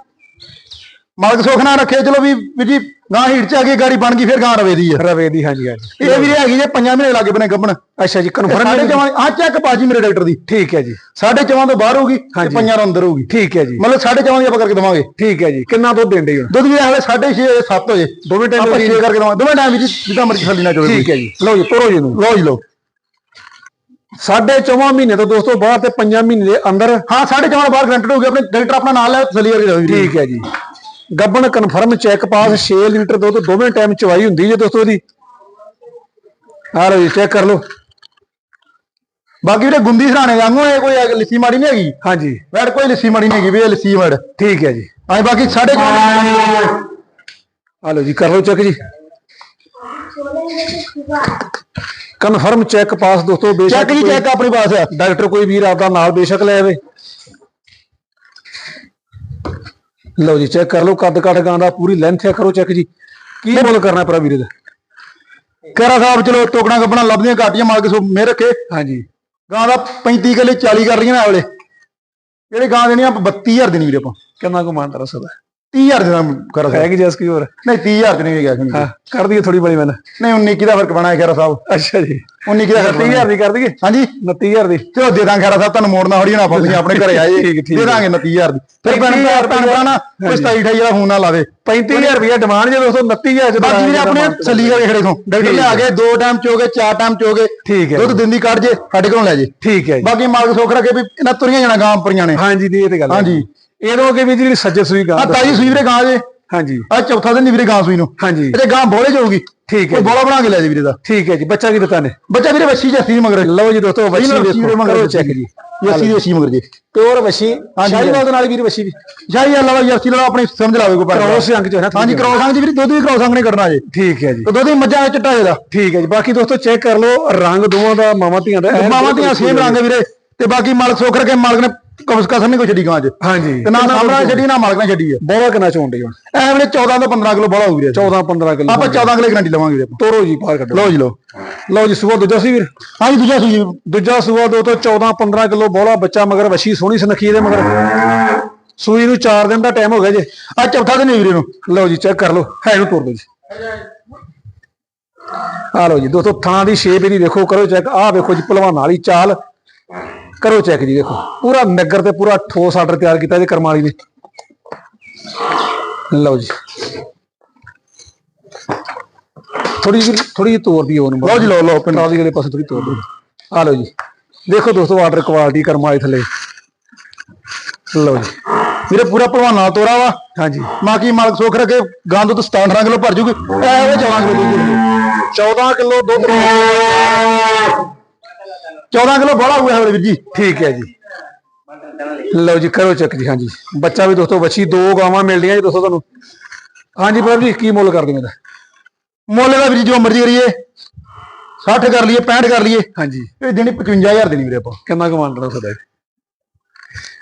ਮਾਲਕ ਸੁੱਖ ਨਾਲ ਰੱਖੇ ਚਲੋ ਵੀ ਵੀ ਜੀ ਗਾਂ ਹੀਟ ਚ ਆ ਕੇ ਗਾੜੀ ਬਣ ਗਈ ਫਿਰ ਗਾਂ ਰਵੇ ਦੀ ਆ। ਰਵੇ ਦੀ ਹਾਂਜੀ ਹਾਂਜੀ। ਇਹ ਵੀਰੇ ਹੈਗੀ ਜੇ ਪੰਜਾਂ ਮਹੀਨੇ ਲੱਗੇ ਬਨੇ ਗੱਬਣ ਅੱਛਾ ਜੀ ਸਾਡੇ ਕਨਫਰਮ ਜਵਾਨ ਆ ਚੈੱਕ ਬਾਜੀ ਮੇਰੇ ਡਾਕਟਰ ਦੀ। ਠੀਕ ਹੈ ਜੀ। ਸਾਡੇ ਚਵਾਂ ਤੋਂ ਬਾਹਰ ਹੋਊਗੀ ਤੇ। ਪੰਜਾਂ ਤੋਂ ਅੰਦਰ ਹੋਊਗੀ। ਠੀਕ ਹੈ ਜੀ। ਮਤਲਬ ਸਾਡੇ ਚਵਾਂ ਦੀ ਆਪਾਂ ਕਰਕੇ ਦਵਾਂਗੇ। ਠੀਕ ਹੈ ਜੀ। ਕਿੰਨਾ ਦੁੱਧ ਦਿੰਦੇ ਹੋ ਦੁੱਧ ਵੀ ਹਲੇ 6:30 7 ਵਜੇ ਦੋਵੇਂ ਟਾਈਮ ਆਪਾਂ 6 ਕਰਕੇ ਦਵਾਂਗੇ। ਦੋਵੇਂ ਟਾਈਮ ਵੀ ਜੀ ਜਿੱਦਾਂ ਮਰਜ਼ੀ ਥੱਲੀ ਨਾ ਚੋਵੇ ਠੀਕ ਹੈ ਜੀ। ਲਓ ਜੀ ਤੋਰੋ ਜੀ ਨੂੰ ਲਓ ਜੀ ਲਓ। ਸਾਢੇ ਚੌਵਾਂ ਮਹੀਨੇ ਤੋਂ ਦੋਸਤੋ ਬਾਹਰ ਤੇ ਪੰਜਾਂ ਮਹੀਨੇ ਦੇ ਅੰਦਰ ਹਾਂ ਸਾਡੇ ਚਵਾਂ ਬਾਹਰ ਗਰੰਟਡ ਹੋ ਗਿਆ ਆਪਣੇ ਡਾਕਟਰ ਆਪਣਾ ਨਾਲ ਲੈ ਵੀਰੇ ਠੀਕ ਹੈ ਜੀ। ਗੱਬਣ ਕਨਫਰਮ ਚੈੱਕ ਪਾਸ 6 ਲੀਟਰ ਦੁੱਧ ਦੋਵੇਂ ਟਾਈਮ ਚਵਾਈ ਹੁੰਦੀ ਜੇ ਦੋਸਤੋ ਇਹਦੀ। ਆ ਲਓ ਜੀ ਚੈੱਕ ਕਰ ਲਓ। ਬਾਕੀ ਵੀਰੇ ਗੁੰਦੀ ਸਰਾਣੇ ਵਾਂਗੂ ਇਹ ਕੋਈ ਲਿੱਸੀ ਮਾੜੀ ਨਹੀਂ ਹੈਗੀ। ਹਾਂਜੀ। ਵੈੜ ਕੋਈ ਲਿੱਸੀ ਮਾੜੀ ਨਹੀਂ ਹੈਗੀ ਵੀ ਇਹ ਲਿੱਸੀ ਵੈੜ। ਠੀਕ ਹੈ ਜੀ। ਹਾਂ ਬਾਕੀ ਸਾਡੇ ਆ ਲਓ ਜੀ ਕਰ ਲਓ ਚੈੱਕ ਜੀ। ਕਨਫਰਮ ਚੈੱਕ ਪਾਸ ਦੋਸਤੋ ਬੇਸ਼ੱਕ ਚੈੱਕ ਜੀ ਚੈੱਕ ਆਪਣੀ ਪਾਸ ਆ ਡਾਕਟਰ ਕੋਈ ਵੀਰ ਆਪਦਾ ਨਾਲ ਬੇਸ਼ੱਕ ਲੈ ਆਵੇ। ਲਓ ਜੀ ਚੈੱਕ ਕਰ ਲਓ ਕੱਦ ਕੱਟ ਗਾਂ ਦਾ ਪੂਰੀ ਲੈਂਥ ਹੈ ਕਰੋ ਚੈੱਕ ਜੀ। ਕੀ ਮੁੱਲ ਕਰਨਾ ਭਰਾ ਵੀਰੇ ਦਾ? ਕਰਾ ਸਾਹਿਬ ਚਲੋ ਟੋਕਣਾ ਗੱਬਣਾ ਲੱਭਦੀਆਂ ਘਾਟੀਆਂ ਮਾਰ ਕੇ ਸੋ ਮੇ ਰੱਖੇ। ਹਾਂਜੀ। ਗਾਂ ਦਾ 35 ਕਿੱਲੇ 40 ਕਰ ਰਹੀਆਂ ਨੇ ਆਵਲੇ ਜਿਹੜੇ ਗਾਂ ਦੇਣੀ ਆਪਾਂ 32000 ਦੇਣੀ ਵੀਰੇ ਆਪਾਂ। ਕਿੰਨਾ ਕੁ ਮਾਨ ਤਰਾ ਸਕਦਾ 30000 ਦੇਣਾ ਕਰਾ ਸਾਹਿਬ ਹੈਗੀ ਜਸ ਕੀ ਹੋਰ? ਨਹੀਂ 30000 ਤੇ ਨਹੀਂ ਗਿਆ ਨਹੀਂ ਹਾਂ ਕਰ ਦਈਏ ਥੋੜੀ ਬੜੀ ਮੈਨ। ਨਹੀਂ 19 ਕੀ ਦਾ ਫ਼ਰਕ ਬਣਾ ਹੈ ਖੈਰਾ ਸਾਹਿਬ। ਅੱਛਾ ਜੀ। 19 ਕੀ ਦਾ ਫ਼ਰਕ 30000 ਦੀ ਕਰ ਦਈਏ? ਹਾਂਜੀ। 29000 ਦੀ। ਚਲੋ ਦੇ ਦਾਂ ਖੈਰਾ ਸਾਹਿਬ ਤੁਹਾਨੂੰ ਮੋੜਨਾ ਹੋੜੀ ਨਾ ਤੁਸੀਂ ਆਪਣੇ ਘਰੇ ਆਏ। ਦੇ ਦਾਂਗੇ 29000 ਦੀ। ਫਿਰ ਭੈਣ ਭਰਾ ਨਾ ਕੋਈ 27 28 ਦਾ ਫੋਨ ਨਾ ਲਾਵੇ। 35000 ਰੁਪਇਆ ਡਿਮਾਂਡ ਜੇ ਦੋਸਤੋ 29000 ਚ ਬਾਕੀ ਵੀਰੇ ਆਪਣੇ ਛੱਲੀ ਕਰਕੇ ਖੜੇ ਤੋਂ ਡਾਕਟਰ ਲਿਆ ਕੇ ਦੋ ਟਾਈਮ ਚੋਗੇ ਚਾਰ ਟਾਈਮ ਚੋਗੇ ਠੀਕ ਹੈ। ਦੁੱਧ ਦਿੰਦੀ ਕੱਢ ਜੇ ਸਾਡੇ ਕੋਲੋਂ ਲੈ ਜੇ। ਠੀਕ ਹੈ ਬਾਕੀ ਮਾਲਕ ਸੁੱਖ ਰੱਖੇ ਵੀ ਇਹਨਾਂ ਤੁਰੀਆਂ ਜਾਣਾ ਗਾਂ ਪਰੀਆਂ ਨੇ। ਹਾਂਜੀ ਦੀ ਇਹ ਤੇ ਗੱਲ ਹੈ। ਹਾਂਜੀ। ਇਹਦੋਂ ਅੱਗੇ ਵੀ ਜਿਹੜੀ ਸੱਜੇ ਸੂਈ ਗਾਂ ਆ ਤਾਜੀ ਸੂਈ ਵੀਰੇ ਗਾਂ ਜੇ। ਹਾਂਜੀ। ਆ ਚੌਥਾ ਦਿਨ ਵੀਰੇ ਗਾਂ ਸੂਈ ਨੂੰ। ਹਾਂਜੀ। ਇਹਦੇ ਗਾਂ ਬੋਲੇ ਜਾਊਗੀ। ਠੀਕ ਹੈ ਬੋਲਾ ਬਣਾ ਕੇ ਲੈ ਜੇ ਵੀਰੇ ਦਾ। ਠੀਕ ਹੈ ਜੀ। ਬੱਚਾ ਕੀ ਦਿੱਤਾ ਨੇ? ਬੱਚਾ ਵੀਰੇ ਵੱਛੀ ਜੱਸੀ ਦੀ ਮਗਰ। ਲਓ ਜੀ ਦੋਸਤੋ ਵੱਛੀ ਦੇਖੋ ਮਗਰ ਕਰੋ ਚੈੱਕ ਜੀ। ਜੱਸੀ ਦੀ ਵੱਛੀ ਮਗਰ ਜੇ। ਪਿਓਰ ਵੱਛੀ। ਸ਼ਾਹੀਵਾਲ ਦੇ ਨਾਲ ਵੀਰ ਵੱਛੀ ਵੀ। ਜਾਈ ਅੱਲਾ ਵਾ ਜੱਸੀ ਲੜਾ ਆਪਣੀ ਸਮਝ ਲਾਵੇ ਕੋਈ ਪਰ ਕ੍ਰੋਸ ਅੰਗ ਚ ਹੈ ਹਾਂਜੀ ਕ੍ਰੋਸ ਅੰਗ ਦੀ ਵੀਰੇ ਦੁੱਧ ਵੀ ਕ੍ਰੋਸ ਅੰਗ ਨੇ ਕੱਢਣਾ ਜੇ। ਠੀਕ ਹੈ ਜੀ। ਤੇ ਦੁੱਧ ਵੀ ਮੱਝਾਂ ਦਾ ਚਿੱਟਾ ਇਹਦਾ ਠੀਕ ਹੈ ਜੀ। ਬਾਕੀ ਦੋਸਤੋ ਚੈੱਕ ਕਰ ਲਓ ਰੰਗ ਦੋਵਾਂ ਦਾ ਮਾਵਾਂ ਧੀਆਂ ਦਾ ਮਾਵਾਂ ਦੀਆਂ ਸੇਮ ਰੰਗ ਵੀਰੇ। ਤੇ ਬਾਕੀ ਮਾਲਕ ਸੁੱਖ ਰੱਖੇ ਮਾਲਕ ਨੇ ਕਬਸ ਕਸਰ ਨਹੀਂ ਕੋਈ ਛੱਡੀ ਗਾਂ ਚ ਹਾਂਜੀ। ਤੇ ਨਾ ਸਾਹਮਣਾ ਛੱਡੀ ਨਾ ਮਾਲਕ ਨੇ ਛੱਡੀ ਆ। ਬੋਲਾ ਕਿੰਨਾ ਚੋਂਡੇ ਹੁਣ? ਐ ਵੀਰੇ 14 ਤੋਂ 15 ਕਿਲੋ ਬੋਲਾ ਹੋ ਵੀਰੇ 14 15 ਕਿਲੋ ਆਪਾਂ 14 ਕਿਲੋ ਗਰੰਟੀ ਲਵਾਂਗੇ ਵੀਰੇ ਤੋਰੋ ਜੀ ਬਾਹਰ ਕੱਢੋ। ਲਓ ਜੀ ਲਓ। ਲਓ ਜੀ ਸੂਆ ਦੂਜਾ ਸੀ ਵੀਰ? ਹਾਂਜੀ ਦੂਜਾ ਸੂਈ ਦੂਜਾ ਸੂਆ ਦੋ ਤੋਂ 14 15 ਕਿਲੋ ਬੋਲਾ ਬੱਚਾ ਮਗਰ ਵੱਛੀ ਸੋਹਣੀ ਸੁਨੱਖੀ ਇਹਦੇ ਮਗਰ। ਸੂਈ ਨੂੰ 4 ਦਿਨ ਦਾ ਟਾਈਮ ਹੋ ਗਿਆ ਜੀ। ਆ ਚੌਥਾ ਦਿਨ ਵੀਰੇ ਨੂੰ। ਲਓ ਜੀ ਚੈੱਕ ਕਰ ਲਓ। ਹੈ ਇਹਨੂੰ ਤੋੜ ਦਿਓ ਜੀ। ਆ ਲਓ ਜੀ ਦੋਸਤੋ ਥਾਂ ਦੀ ਸ਼ੇਪ ਇਹਦੀ ਵੇਖੋ ਕਰੋ ਚੈੱਕ ਆਹ ਵੇਖੋ ਜੀ ਭਲਵਾਨ ਵਾਲੀ ਚਾਲ। ਕਰੋ ਚੈੱਕ ਜੀ ਦੇਖੋ। ਪੂਰਾ ਨਗਰ ਤੇ ਪੂਰਾ ਠੋਸ ਆਰਡਰ ਤਿਆਰ ਕੀਤਾ ਜੀ ਕਰਮਾਲੀ ਨੇ। ਲਓ ਜੀ। ਥੋੜੀ ਜਿਹੀ ਥੋੜੀ ਜਿਹੀ ਤੋੜ ਦੀ ਉਹਨੂੰ। ਲਓ ਜੀ ਲਓ ਲਓ ਪਿੰਡ। ਟਰਾਲੀ ਵਾਲੇ ਪਾਸੇ ਥੋੜੀ ਤੋੜ ਦਿਓ। ਆ ਲਓ ਜੀ। ਦੇਖੋ ਦੋਸਤੋ ਆਰਡਰ ਕੁਆਲਿਟੀ ਕਰਮਾਲੀ ਥੱਲੇ। ਲਓ ਜੀ। ਵੀਰੇ ਪੂਰਾ ਭਲਵਾਨਾ ਤੋਰਾ ਵਾ। ਹਾਂਜੀ। ਮਾਕੀ ਮਾਲਕ ਸੁੱਖ ਰੱਖੇ। ਗਾਂ ਦੁੱਧ 17 ਕਿਲੋ ਭਰ ਜੂਗੀ। ਐ ਵੇ 14 ਕਿਲੋ ਦੁੱਧ 14 ਕਿਲੋ ਦੁੱਧ। 14 ਕਿਲੋ ਬੜਾ ਹੋਇਆ ਵੀਰੇ ਵੀਰ ਜੀ। ਠੀਕ ਹੈ ਜੀ। ਲਓ ਜੀ ਕਰੋ ਚੱਕ ਜੀ ਹਾਂਜੀ। ਬੱਚਾ ਵੀ ਦੋਸਤੋ ਬੱਚੀ ਦੋ ਗਾਵਾਂ ਮਿਲਦੀਆਂ ਜੀ ਦੋਸਤੋ ਤੁਹਾਨੂੰ। ਹਾਂਜੀ ਪ੍ਰਭ ਜੀ ਕੀ ਮੁੱਲ ਕਰ ਦਿਓ ਇਹਦਾ? ਮੁੱਲ ਦਾ ਵੀਰ ਜੀ ਜੋ ਮਰਜ਼ੀ ਕਰੀਏ। 60 ਕਰ ਲਈਏ 65 ਕਰ ਲਈਏ। ਹਾਂਜੀ। ਇਹ ਦੇਣੀ 55000 ਦੇਣੀ ਵੀਰੇ ਆਪਾਂ। ਕਿੰਨਾ ਕਮਾਂਡ ਰਹਾ ਸਦਾ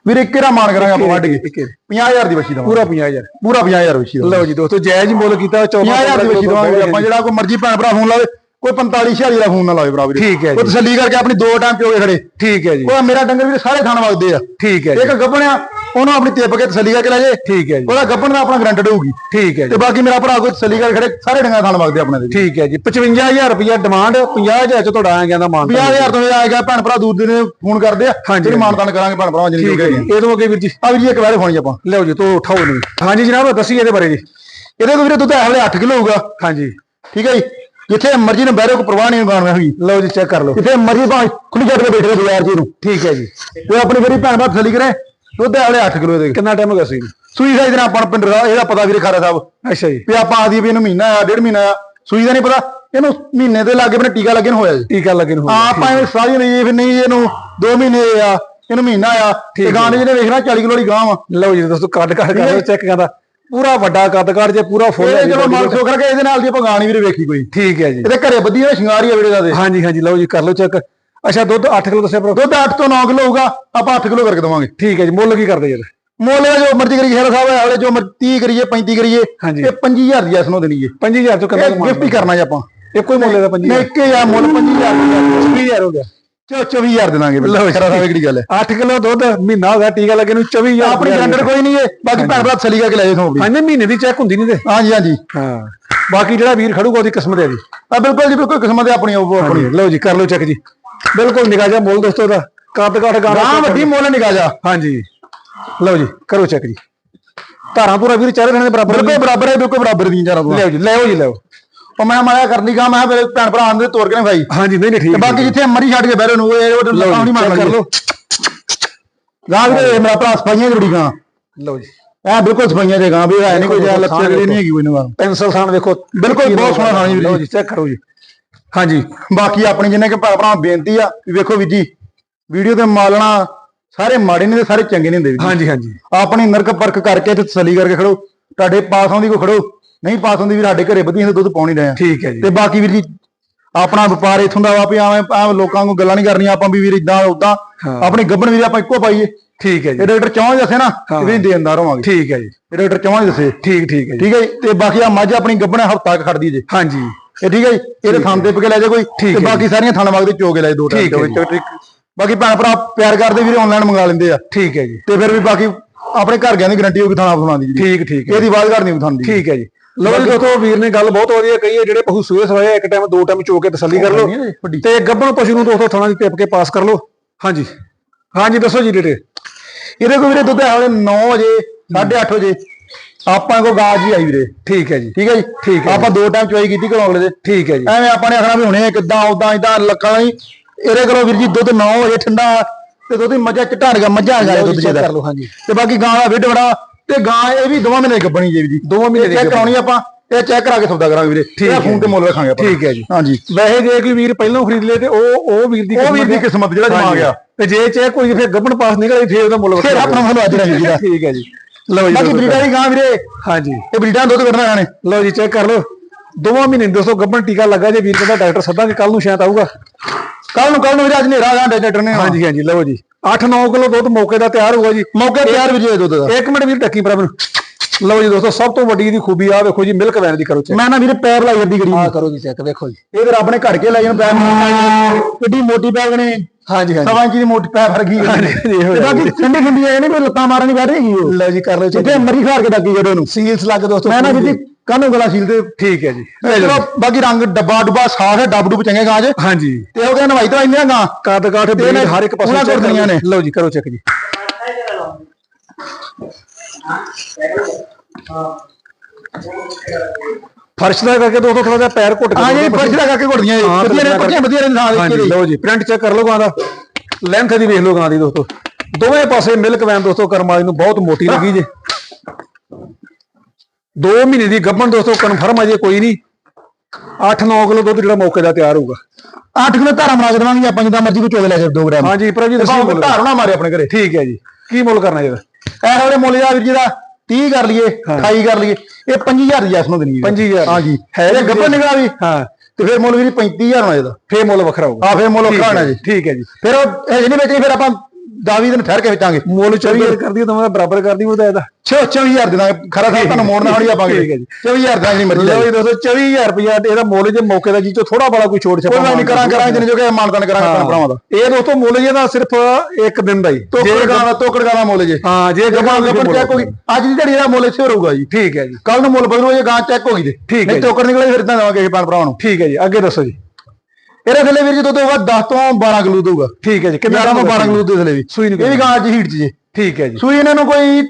ਵੀਰੇ ਰਾ ਮਾਨ ਕਰਾਂਗੇ ਆਪਾਂ ਵੱਢ ਕੇ। ਇੱਕ ਇੱਕ 50000 ਦੀ ਬੱਚੀ ਦਵਾਂਗੇ। ਪੂਰਾ 50000 ਪੂਰਾ 50000 ਬੱਚੀ ਦਵਾਂਗੇ। ਲਓ ਜੀ ਦੋਸਤੋ ਜਾਇਜ਼ ਹੀ ਮੁੱਲ ਕੀਤਾ 14 50000 ਦੀ ਬੱਚੀ ਦਵਾਂਗੇ ਆਪਾਂ ਜਿਹੜਾ ਕੋਈ ਮਰਜ਼ੀ ਭੈਣ ਭਰਾ ਫੋਨ ਲਾਵੇ। ਕੋਈ 45 46 ਦਾ ਫੋਨ ਨਾ ਲਾਵੇ ਭਰਾ ਵੀਰੇ। ਠੀਕ ਹੈ ਉਹ ਜੀ। ਤਸੱਲੀ ਕਰਕੇ ਆਪਣੀ ਦੋ ਟਾਈਮ ਪਿਓਗੇ ਖੜੇ। ਠੀਕ ਹੈ ਜੀ। ਉਹ ਮੇਰਾ ਡੰਗਰ ਵੀਰੇ ਸਾਰੇ ਥਾਣ ਵਗਦੇ ਆ। ਠੀਕ ਹੈ ਇੱਕ ਜੀ ਗੱਬਣਿਆ ਉਹਨੂੰ ਆਪਣੀ ਟਿੱਪ ਕੇ ਤਸੱਲੀ ਕਰਕੇ ਲੈ ਜੇ। ਠੀਕ ਹੈ ਜੀ। ਉਹਦਾ ਗੱਬਣ ਦਾ ਆਪਣਾ ਗਰੰਟਡ ਹੋਊਗੀ ਠੀਕ ਹੈ ਤੇ ਜੀ ਬਾਕੀ ਮੇਰਾ ਭਰਾ ਕੋਈ ਤਸੱਲੀ ਕਰਕੇ ਖੜੇ ਸਾਰੇ ਡੰਗਰ ਥਾਣ ਵਗਦੇ ਆਪਣੇ ਦੇ। ਠੀਕ ਹੈ ਜੀ। 55000 ਰੁਪਇਆ ਡਿਮਾਂਡ 50000 ਚ ਤੁਹਾਡਾ ਆ ਗਿਆ ਦਾ ਮਾਨ। 50000 ਤੋਂ ਆ ਗਿਆ ਭੈਣ ਭਰਾ ਦੂਰ ਦੇ ਨੇ ਫੋਨ ਕਰਦੇ ਆ। ਹਾਂਜੀ, ਜਿਹੜੀ ਮਾਨਤਾਨ ਕਰਾਂਗੇ ਭੈਣ ਭਰਾ ਜਿੰਨੀ ਠੀਕ ਹੈ ਜੀ। ਇਹ ਤੋਂ ਅੱਗੇ ਵੀਰ ਜੀ। ਆ ਵੀਰ ਜੀ ਇੱਕ ਵਾਰ ਫੋਨ ਆਪਾਂ। ਲਓ ਜੀ ਤੋਂ ਉਠਾਓ ਨੂੰ ਹਾਂਜੀ ਜਨਾਬ ਦੱਸੀ ਇਹਦੇ ਬਾਰੇ ਜੀ। ਇਹਦੇ ਕੋਲ ਵੀਰੇ ਦੁੱਧ ਇਹ ਵੇਲੇ 8 ਕਿਲੋ ਹੋਊਗਾ। ਹਾਂਜੀ। ਠੀਕ ਹੈ ਜੀ। ਜਿੱਥੇ ਮਰਜ਼ੀ ਨੇ ਬਹਿਰੇ ਕੋ ਪਰਵਾਹ ਨਹੀਂ ਗਾਣ ਹੋਈ ਲਓ ਜੀ ਚੈੱਕ ਕਰ ਲਓ। ਜਿੱਥੇ ਮਰਜ਼ੀ ਭਾਵੇਂ ਖੁੱਲੀ ਛੱਡ ਕੇ ਬੈਠੇ ਬਾਜ਼ਾਰ ਜੀ ਨੂੰ। ਠੀਕ ਹੈ ਜੀ। ਤੇ ਆਪਣੀ ਮੇਰੀ ਭੈਣ ਭਰਾ ਤਸੱਲੀ ਕਰੇ ਦੁੱਧ ਵੇਲੇ 8 ਕਿਲੋ ਦੇ। ਕਿੰਨਾ ਟਾਈਮ ਹੋ ਗਿਆ ਸੀ? ਸੂਈ ਦਾ ਇਹਦਾ ਆਪਾਂ ਨੂੰ ਪਿੰਡ ਦਾ ਇਹਦਾ ਪਤਾ ਵੀਰੇ ਖਾਰਾ ਸਾਹਿਬ। ਅੱਛਾ ਜੀ। ਵੀ ਆਪਾਂ ਆਦੀ ਵੀ ਇਹਨੂੰ ਮਹੀਨਾ ਆ ਡੇਢ ਮਹੀਨਾ ਆ ਸੂਈ ਦਾ ਨਹੀਂ ਪਤਾ ਇਹਨੂੰ ਮਹੀਨੇ ਦੇ ਲਾਗੇ ਬਨੇ ਟੀਕਾ ਲੱਗੇ ਨੂੰ ਹੋਇਆ ਜੀ। ਟੀਕਾ ਲੱਗੇ ਨੂੰ ਹੋ ਗਿਆ। ਆਪਾਂ ਇਹ ਸਾਰੀ ਨਹੀਂ ਫਿਰ ਨਹੀਂ ਇਹਨੂੰ 2 ਮਹੀਨੇ ਆ ਇਹਨੂੰ ਮਹੀਨਾ ਆ ਤੇ ਗਾਂ ਦੇ ਜਿਹਨੇ ਵੇਖਣਾ 40 ਕਿਲੋ ਦੀ ਗਾਂ ਵਾ। ਲਓ ਜੀ ਦੋਸਤੋ ਕੱਦ ਕੱਦ ਕਰ ਚੈੱਕ ਕਰਦਾ। ਪੂਰਾ ਵੱਡਾ ਕੱਦ ਕੱਦ ਜੇ ਪੂਰਾ ਫੁੱਲ ਇਹ ਜੀ ਚਲੋ body ਮਾਲ ਦਾ। ਸੋ ਕਰਕੇ ਇਹਦੇ ਨਾਲ ਦੀ ਆਪਾਂ ਗਾਂ ਨਹੀਂ ਵੀਰੇ ਵੇਖੀ ਕੋਈ। ਠੀਕ ਹੈ ਜੀ। ਇਹਦੇ ਘਰੇ ਦਾ ਸ਼ਿੰਗਾਰ ਆ ਵੀਰੇ ਦਾ ਦੇ ਹਾਂਜੀ ਹਾਂਜੀ ਲਓ ਜੀ ਕਰ ਲਓ ਚੈੱਕ ਅੱਛਾ ਦੁੱਧ 8 ਕਿਲੋ ਦੱਸਿਆ ਪਰ ਦੁੱਧ 8 ਤੋਂ 9 ਕਿਲੋ ਹੋਊਗਾ ਆਪਾਂ 8 ਕਿਲੋ ਕਰਕੇ ਦਵਾਂਗੇ। ਠੀਕ ਹੈ ਜੀ ਮੁੱਲ ਕੀ ਕਰਦੇ ਜੀ ਇਹਦਾ? ਮੁੱਲ ਜੋ ਮਰਜ਼ੀ ਕਰੀਏ ਸ਼ੇਰ ਸਾਹਿਬ ਵਾਲੇ ਜੋ ਮਰ- 30 ਕਰੀਏ 35 ਕਰੀਏ। ਇਹ 25000 ਦੀ ਐਸ ਨੂੰ ਦੇਣੀ ਹੈ। 5000 ਤੋਂ ਇਹ ਗਿਫਟ ਹੀ ਕਰਨਾ ਜੀ ਆਪਾਂ। ਇੱਕੋ ਹੀ ਮੁੱਲ ਦਾ 5000 ਨਹੀਂ ਇੱਕ ਹਜ਼ਾਰ ਮੁੱਲ 25000 20000 ਹੋ ਗਿਆ। ਚਲੋ 24000 ਦੇ ਦਾਂਗੇ ਲਓ। ਸ਼ੇਰ ਸਾਹਿਬ ਕਿਹੜੀ ਗੱਲ ਹੈ। 8 ਕਿਲੋ ਦੁੱਧ ਮਹੀਨਾ ਹੋ ਗਿਆ ਟੀਕਾ ਲੱਗੇ ਨੂੰ 24000 ਆਪਣੀ ਗਰੰਟਡ ਕੋਈ ਨਹੀਂ ਹੈ। ਬਾਕੀ ਭੈਣ ਭਰਾ ਤਸੱਲੀ ਕਰਕੇ ਲੈ ਜਾਓ ਤੁਹਾਨੂੰ ਹਾਂਜੀ ਮਹੀਨੇ ਦੀ ਚੈੱਕ ਹੁੰਦੀ ਨਹੀਂ ਤੇ। ਹਾਂਜੀ ਹਾਂਜੀ। ਹਾਂ। ਬਾਕੀ ਜਿਹੜਾ ਵੀਰ ਖੜੂਗਾ ਉਹਦੀ ਕਿਸਮਤ ਹੈ ਜੀ। ਆ ਬਿਲਕੁਲ ਜੀ ਬਿਲਕੁਲ ਕਿਸਮਤ ਹੈ ਆਪਣੀ ਆਪਣੀ। ਲਓ ਜੀ ਕਰ ਲਓ ਚੈੱਕ ਜੀ। ਬਿਲਕੁਲ ਨਿਗਾਹ ਜਾ ਮੁੱਲ ਦੋਸਤੋ ਦਾ। ਕੱਦ ਕਾਠ ਗਾਣਾ ਵੱਡੀ ਮੁੱਲ ਨਿਕਾ ਜਾ। ਹਾਂਜੀ। ਲਓ ਜੀ ਕਰੋ ਚੈੱਕ ਜੀ। ਧਾਰਾਂ ਪੂਰਾ ਵੀਰ ਚਾਰੇ ਰਹਿਣੇ ਦੇ ਬਰਾਬਰ ਬਿਲਕੁਲ ਬਰਾਬਰ ਹੈ ਬਿਲਕੁਲ ਬਰਾਬਰ ਦੀਆਂ ਚਾਰਾਂ ਲਿਓ ਜੀ ਲਿਓ ਜੀ ਲਿਓ। ਉਹ ਮੈਂ ਮਾਇਆ ਕਰਨੀ ਗਾ ਮੈਂ ਕਿਹਾ ਮੇਰੇ ਭੈਣ ਭਰਾ ਆਂਦੇ ਤੋੜ ਕੇ ਨਾ ਭਾਈ ਹਾਂਜੀ ਨਹੀਂ ਨਹੀਂ ਠੀਕ ਤੇ ਬਾਕੀ ਜਿੱਥੇ ਮਰੀ ਛੱਡ ਕੇ ਬਹਿਰੇ ਨੂੰ ਉਹ ਇਹ ਉਹ ਲਓ ਨਹੀਂ ਜੀ ਮਾਰ ਕਰ ਲਓ। ਗਾਂ ਵੀਰੇ ਮੇਰਾ ਭਰਾ ਸਫਾਈਆਂ ਦੀ ਬੜੀ ਗਾਂ ਲਓ ਜੀ। ਐ ਬਿਲਕੁਲ ਸਫਾਈਆਂ ਦੇ ਗਾਂ ਵੀ ਹੈ ਨਹੀਂ ਕੋਈ ਦੇਖੋ, ਜ਼ਿਆਦਾ ਲੱਛੇ ਥਾਣ ਜਿਹੜੀ ਨਹੀਂ ਹੈਗੀ ਕੋਈ ਨਾ ਪੈਨਸਲ ਥਾਣ ਵੇਖੋ ਬਿਲਕੁਲ ਬਹੁਤ ਸੋਹਣਾ ਥਾਣ ਜੀ ਲਓ ਜੀ। ਚੈੱਕ ਕਰੋ ਜੀ। ਹਾਂਜੀ ਬਾਕੀ ਆਪਣੀ ਜਿੰਨੇ ਕਿ ਭਰਾ ਭਰਾ ਬੇਨਤੀ ਆ ਵੀ ਵੇਖੋ ਵੀਰ ਜੀ ਵੀਡੀਓ ਤੇ ਮਾਲਣਾ ਸਾਰੇ ਮਾੜੇ ਨਹੀਂ ਤੇ ਸਾਰੇ ਚੰਗੇ ਨਹੀਂ ਹੁੰਦੇ ਜੀ। ਹਾਂਜੀ ਹਾਂਜੀ। ਆਪਣੀ ਨਰਕ ਪਰਖ ਕਰਕੇ ਤੇ ਤਸੱਲੀ ਕਰਕੇ ਖੜੋ। ਤੁਹਾਡੇ ਪਾਸ ਆਉਂਦੀ ਕੋ ਖੜੋ। ਨਹੀਂ ਪਾਸ ਆਉਂਦੀ ਵੀ ਸਾਡੇ ਘਰੇ ਵਧੀਆ ਦੁੱਧ ਪਾਉਣੀ ਰਹੇ ਠੀਕ ਹੈ ਜੀ ਤੇ ਬਾਕੀ ਵੀਰ ਜੀ ਆਪਣਾ ਵਪਾਰ ਇਥੋਂ ਦਾ ਵਾ ਵੀ ਐਵੇਂ ਲੋਕਾਂ ਨੂੰ ਗੱਲਾਂ ਨਹੀਂ ਕਰਨੀਆਂ ਆਪਾਂ ਵੀ ਵੀਰ ਇਦਾਂ ਉਦਾਂ। ਆਪਣੀ ਗੱਬਣ ਵੀਰ ਆਪਾਂ ਇੱਕੋ ਪਾਈਏ ਠੀਕ ਹੈ ਜੀ ਇਹ ਡਾਕਟਰ ਚੌਂ ਦੱਸੇ ਨਾ ਵੀ ਦੇਣਦਾਰ ਹੋਵਾਂਗੇ ਠੀਕ ਹੈ ਜੀ ਇਹ ਡਾਕਟਰ ਚੌਂ ਦੱਸੇ ਠੀਕ ਠੀਕ ਹੈ ਠੀਕ ਹੈ ਜੀ ਤੇ ਬਾਕੀ ਆ ਮੱਝ ਆਪਣੀ ਗੱਬਣ ਹਫਤਾ ਕ ਖੜਦੀ ਜੇ ਹਾਂਜੀ ਇਹ ਠੀਕ ਹੈ ਜੀ ਇਹਦੇ ਥਣ ਤੇ ਪਕੇ ਲੈ ਜਾ ਕੋਈ ਤੇ ਬਾਕੀ ਸਾਰੀਆਂ ਥਣ ਵਗਦੇ ਚੋ ਕੇ ਲੈ ਦੋ ਠੀਕ ਹੈ ਟਾਈਮ ਜੀ। ਤੇ ਬਾਕੀ ਭੈਣ ਭਰਾ ਪਿਆਰ ਕਰਦੇ ਵੀਰੇ ਆਨਲਾਈਨ ਮੰਗਾ ਲੈਂਦੇ ਆ ਠੀਕ ਹੈ ਜੀ ਤੇ ਫਿਰ ਵੀ ਬਾਕੀ ਆਪਣੇ ਘਰ ਗਿਆ ਦੀ ਗਾਰੰਟੀ ਹੋਊਗੀ ਥਾਣਾ ਬਣਾਉਂਦੀ ਜੀ ਠੀਕ ਠੀਕ ਇਹਦੀ ਬਾਤ ਘਰ ਨਹੀਂ ਥਾਣ ਦੀ ਠੀਕ ਹੈ ਜੀ ਲਓ ਜੀ ਦੋਸਤੋ ਵੀਰ ਨੇ ਗੱਲ ਬਹੁਤ ਵਧੀਆ ਕਹੀ ਹੈ ਜਿਹੜੇ ਪਸ਼ੂ ਸੂਏ ਸਵਾਏ ਆ, ਇੱਕ ਟਾਈਮ ਦੋ ਟਾਈਮ ਚੋ ਕੇ ਤਸੱਲੀ ਕਰ ਲਓ। ਵੱਡੀ। ਤੇ ਗੱਭਣ ਪਸ਼ੂ ਨੂੰ ਦੋਸਤੋ ਥਾਣਾ ਦੀ ਟਿਪ ਕੇ ਪਾਸ ਕਰ ਲਓ। ਹਾਂਜੀ। ਹਾਂਜੀ ਦੱਸੋ ਜੀ ਡੇਟੇ ਇਹਦੇ ਕੋਲ ਵੀਰੇ ਦੁੱਧ ਹੈ ਵਾਲੇ 9 ਵਜੇ 8:30 ਵਜੇ। ਆਪਾਂ ਕੋ ਗਾਜ ਹੀ ਆਈ ਵੀਰੇ। ਠੀਕ ਹੈ ਜੀ। ਠੀਕ ਹੈ ਜੀ? ਠੀਕ ਹੈ ਆਪਾਂ ਦੋ ਟਾਈਮ ਚੁਆਈ ਕੀਤੀ ਘਰੋਂ ਅਗਲੇ ਦੇ। ਠੀਕ ਹੈ ਜੀ। ਐਵੇਂ ਆਪਾਂ ਨੇ ਆਖਣਾ ਵੀ ਹੁਣੇ ਕਿੱਦਾਂ ਉਦਾਂ ਇਦਾਂ ਲੱਕਾਂ ਨਹੀਂ ਇਹਦੇ ਕੋਲੋਂ ਵੀਰ ਜੀ ਦੁੱਧ 9 ਵਜੇ ਠੰਡਾ ਤੇ ਦੁੱਧ ਦੀ ਮੱਝਾਂ ਚਟਾੜ ਗਿਆ ਮੱਝਾਂ ਆ ਗਿਆ ਦੁੱਧ ਚੈੱਕ ਜਿਹਦਾ। ਕਰ ਲਓ ਹਾਂਜੀ। ਤੇ ਬਾਕੀ ਗਾਂ ਦਾ ਵਿੱਡ ਬੜਾ ਤੇ ਗਾਂ ਇਹ ਵੀ ਦੋਵਾਂ ਮਹੀਨੇ ਦੀ ਗੱਬਣੀ ਜੇ ਜੀ। ਦੋਵਾਂ ਮਹੀਨੇ ਦੀ ਚੈੱਕ ਗੱਭਣੀ। ਕਰਾਉਣੀ ਆਪਾਂ ਇਹ ਚੈੱਕ ਕਰਾ ਕੇ ਸੌਦਾ ਕਰਾਂਗੇ ਵੀਰੇ। ਠੀਕ ਇਹ ਫੋਨ ਤੇ ਮੁੱਲ ਰੱਖਾਂਗੇ ਆਪਾਂ। ਠੀਕ ਹੈ ਜੀ। ਹਾਂਜੀ। ਵੈਸੇ ਜੇ ਕੋਈ ਵੀਰ ਪਹਿਲਾਂ ਖਰੀਦ ਲੇ ਤੇ ਉਹ ਉਹ ਵੀਰ ਦੀ ਉਹ ਵੀਰ ਦੀ। ਕਿਸਮਤ ਜਿਹੜਾ ਜਮਾ। ਗਿਆ ਤੇ ਜੇ ਚਾਹੇ ਕੋਈ ਫਿਰ ਗੱਭਣ ਪਾਸ ਨਿਕਲੇ ਫਿਰ ਉਹਦਾ ਮੁੱਲ ਫਿਰ ਆਪਣਾ ਮੁੱਲ ਅੱਜ ਨਹੀਂ ਵੀਰਾ ਠੀਕ ਹੈ ਜੀ। ਲਓ ਜੀ ਬਾਕੀ। ਬਰੀਡਾਂ ਦੀ ਗਾਂ ਵੀਰੇ ਹਾਂਜੀ। ਇਹ ਬਰੀਡਾਂ ਦੁੱਧ ਕੱਢਣਾ ਨੇ। ਲਓ ਜੀ ਚੈੱਕ ਕਰ ਲਓ। ਦੋਵਾਂ ਮਹੀਨੇ ਨੂੰ ਦੋਸਤੋ ਗੱਭਣ ਟੀਕਾ ਲੱਗਾ ਜੇ ਵੀਰ ਕਹਿੰਦਾ ਡਾਕਟਰ ਸੱਦਾਂਗੇ ਕੱਲ ਨੂੰ ਸ਼ਾਇਦ ਆਊਗਾ। ਕੱਲ ਨੂੰ ਕੱਲ ਨੂੰ ਵੀਰੇ ਅੱਜ ਨੇਰਾ ਗਾਂ ਡਾਕਟਰ ਨੇ ਹਾਂਜੀ ਹਾਂਜੀ ਲਓ ਜੀ। 8-9 ਕਿਲੋ ਦੁੱਧ ਮੌਕੇ ਦਾ ਤਿਆਰ ਹੋਊਗਾ ਜੀ। ਮੌਕੇ ਤਿਆਰ ਵੀ ਜੇ ਦੁੱਧ ਦਾ। ਇੱਕ ਮਿੰਟ ਵੀਰ ਟੱਕੀ ਮੈਨੂੰ। ਲਓ ਜੀ ਦੋਸਤੋ ਸਭ ਤੋਂ ਵੱਡੀ ਇਹਦੀ ਖੂਬੀ ਆ ਵੇਖੋ ਜੀ ਮਿਲਕ ਵੈਨ ਦੀ ਕਰੋ ਚੈੱਕ ਮੈਂ ਨਾ ਵੀਰੇ ਪੈਰ ਲਾਈ ਅੱਡੀ ਗੜੀ ਆ ਕਰੋ ਜੀ ਚੈੱਕ ਵੇਖੋ ਜੀ। ਇਹ ਤੇ ਰੱਬ ਨੇ ਘੜ ਕੇ ਲਾਈ ਨੂੰ ਪੈਰ ਕਿੱਡੀ ਮੋਟੀ ਪੈਰ ਨੇ ਹਾਂਜੀ ਹਾਂਜੀ। ਸਵਾ ਇੰਚ ਦੀ ਮੋਟੀ ਹਾਂਜੀ, ਇਹੋ ਤੇ ਬਾਕੀ ਠੰਡੀ ਠੰਡੀ ਇਹ ਨਹੀਂ ਕੋਈ ਲੱਤਾਂ ਮਾਰਨ ਦੀ ਹੈਗੀ ਉਹ। ਲਓ ਜੀ ਕਰ ਲਓ ਚੈੱਕ ਮਰੀ ਖਾਰ ਕੇ ਡੱਕੀ ਜਦੋਂ ਨੂੰ ਸੀਲਸ ਲੱਗ ਦੋਸਤੋ। ਮੈਂ ਨਾ ਜੀ ਕਾਹਨੂੰ ਗਲਾ ਸੀਲ ਤੇ ਠੀਕ ਹੈ ਜੀ। ਚਲੋ ਬਾਕੀ ਰੰਗ ਡੱਬਾ ਡੁੱਬਾ ਸਾਫ਼ ਹੈ ਡੱਬ ਡੁੱਬ ਚੰਗੇ ਗਾਂ 'ਚ ਹਾਂਜੀ ਤੇ ਉਹ ਕਹਿੰਦਾ ਨਵਾਈ ਤਾਂ ਇੰਨੀਆਂ ਗਾਂ। ਕੱਦ ਕਾਠ ਬਰੀਡ ਇਹਨੇ ਹਰ ਇੱਕ ਪਾਸੇ ਚੈੱਕ ਕਰਦੀਆਂ ਨੇ। ਲਓ ਜੀ ਕਰੋ ਚੈੱਕ ਜੀ। ਫਰਸ਼ ਦਾ ਕਰਕੇ ਦੋਸਤੋ ਥੋੜਾ ਜਿਹਾ ਪੈਰ ਘੁੱਟ ਕੇ ਹਾਂ ਜੀ ਫਰਸ਼ ਲਗਾ ਕੇ ਘੁੱਟਦੀਆਂ ਜੀ। ਹਾਂ, ਵਧੀਆ ਨੇ ਪੱਕੀਆਂ ਵਧੀਆ ਨੇ ਨਾਲ ਹਾਂਜੀ ਦੇ ਲਓ ਜੀ ਪ੍ਰਿੰਟ ਚੈੱਕ ਕਰ ਲਓ ਗਾਂ ਦਾ। ਲੈਂਥ ਦੀ ਵੇਖ ਲਓ ਗਾਂ ਦੀ ਦੋਸਤੋ। ਦੋਵੇਂ ਪਾਸੇ ਮਿਲਕ ਵੈਨ ਦੋਸਤੋ ਕਰਮਾਜ ਨੂੰ ਬਹੁਤ ਮੋਟੀ ਲੱਗੀ ਜੇ। 2 ਮਹੀਨੇ ਦੀ ਗੱਭਣ ਦੋਸਤੋ ਕਨਫਰਮ ਅਜੇ ਕੋਈ ਨਹੀਂ 8-9 ਕਿਲੋ ਦੁੱਧ ਜਿਹੜਾ ਮੌਕੇ ਦਾ ਤਿਆਰ ਹੋਊਗਾ। 8 ਕਿਲੋ ਧਾਰਾ ਬਣਾ ਕੇ ਦੇਵਾਂਗੇ ਆਪਾਂ ਜਿੱਦਾਂ ਮਰਜ਼ੀ ਕੋ ਚੋਗ ਲੈ ਜਾ 2 ਗ੍ਰਾਮ। ਹਾਂਜੀ ਪ੍ਰਭ ਜੀ ਦੱਸੋ ਮੁੱਲ ਧਾਰ ਨਾ ਮਾਰੇ ਆਪਣੇ ਘਰੇ। ਠੀਕ ਹੈ ਜੀ। ਕੀ ਮੁੱਲ ਕਰਨਾ ਇਹਦਾ? ਇਹ ਵਾਲੇ ਮੁੱਲ ਦਾ ਵੀਰ ਜੀ ਦਾ 30 ਕਰ ਲਈਏ 28 ਕਰ ਲਈਏ। ਇਹ 5000 ਦੀ ਨੂੰ ਦੇਣੀ ਹੈ। 25,000 ਹਾਂਜੀ। ਹੈ ਹੈ ਜੀ। ਗੱਪਰ ਨਿਕਲਾ ਵੀ। ਹਾਂ। ਤੇ ਫਿਰ ਮੁੱਲ ਵੀਰ 35000 ਹੋਣਾ ਇਹਦਾ। ਫੇਰ ਮੁੱਲ ਵੱਖਰਾ ਹੋਊਗਾ। ਆ ਫਿਰ ਮੁੱਲ ਠੀਕ ਖਾਣਾ ਹੈ ਜੀ। ਠੀਕ ਹੈ ਜੀ। ਫਿਰ ਉਹ ਇਹ ਨਹੀਂ ਵੇਚਣੀ ਫਿਰ ਆਪਾਂ 10 ਦਿਨ ਠਹਿਰ ਕੇ ਵੇਚਾਂਗੇ। ਮੁੱਲ 24 ਕਰਦੀ ਤਾਂ ਮੈਂ ਬਰਾਬਰ ਕਰਦੀ ਉਹਦਾ ਇਹਦਾ। 24000 ਦੇ ਦਾਂਗੇ ਖਰਾ ਸਾਹਿਬ ਤੁਹਾਨੂੰ ਮੋੜਨਾ ਹੋਣੀ ਆਪਾਂ ਠੀਕ ਹੈ ਜੀ। 24000 ਦਾ ਨਹੀਂ ਮਰਜ਼ੀ ਲਓ ਜੀ ਦੋਸਤੋ 24000 ਰੁਪਇਆ ਇਹਦਾ ਮੁੱਲ ਜੇ ਮੌਕੇ ਦਾ ਜੀ ਚੋਂ ਥੋੜਾ ਬੜਾ ਕੋਈ ਛੋੜ ਛਪਾ ਕੋਈ ਨਹੀਂ ਕਰਾਂ ਕਰਾਂਗੇ ਜਿੰਨੇ ਜੋ ਕਿ ਮਾਨਤਾਨ ਕਰਾਂਗੇ ਆਪਣੇ ਭਰਾਵਾਂ ਦਾ। ਇਹ ਦੋਸਤੋ ਮੁੱਲ ਜੇ ਦਾ ਸਿਰਫ ਇੱਕ ਦਿਨ ਦਾ ਹੀ। ਤੋਕੜ ਦਾ ਤੋਕੜ ਦਾ ਮੁੱਲ ਜੇ। ਹਾਂ ਜੇ ਗੱਭਣ ਗੱਪਰ ਚੈੱਕ ਹੋ ਗਈ। ਅੱਜ ਦੀ ਜਿਹੜੀ ਦਾ ਮੁੱਲ ਇੱਥੇ ਰਹੂਗਾ ਜੀ। ਠੀਕ ਹੈ ਜੀ। ਕੱਲ ਨੂੰ ਮੁੱਲ ਬਦਲੋ ਜੇ ਗਾਂ ਚੈੱਕ ਹੋ ਗਈ ਤੇ ਠੀਕ ਹੈ। ਤੋਕੜ ਨਿਕਲੇ ਫਿਰ ਤਾਂ ਦੇਵਾਂਗੇ ਭੈਣ ਭਰਾਵਾਂ ਨੂੰ। ਠੀਕ ਹੈ ਜੀ ਅੱਗੇ ਦੱਸੋ ਜੀ। ਇਹਦੇ ਥੱਲੇ ਵੀਰ ਜੀ ਦੁੱਧ ਹੋਊਗਾ 10 ਤੋਂ 12 ਕਿਲੋ ਦਊਗਾ ਠੀਕ ਹੈ ਜੀ ਕਿੰਨਾ 11 ਤੋਂ 12 ਕਿਲੋ ਦੇ ਥੱਲੇ ਵੀ। ਸੂਈ ਨੂੰ ਇਹ ਵੀ ਗਾਂ ਅੱਜ ਹੀਟ 'ਚ ਜੇ। ਠੀਕ ਹੈ ਜੀ। ਸੂਈ ਇਹਨਾਂ ਨੂੰ ਕੋਈ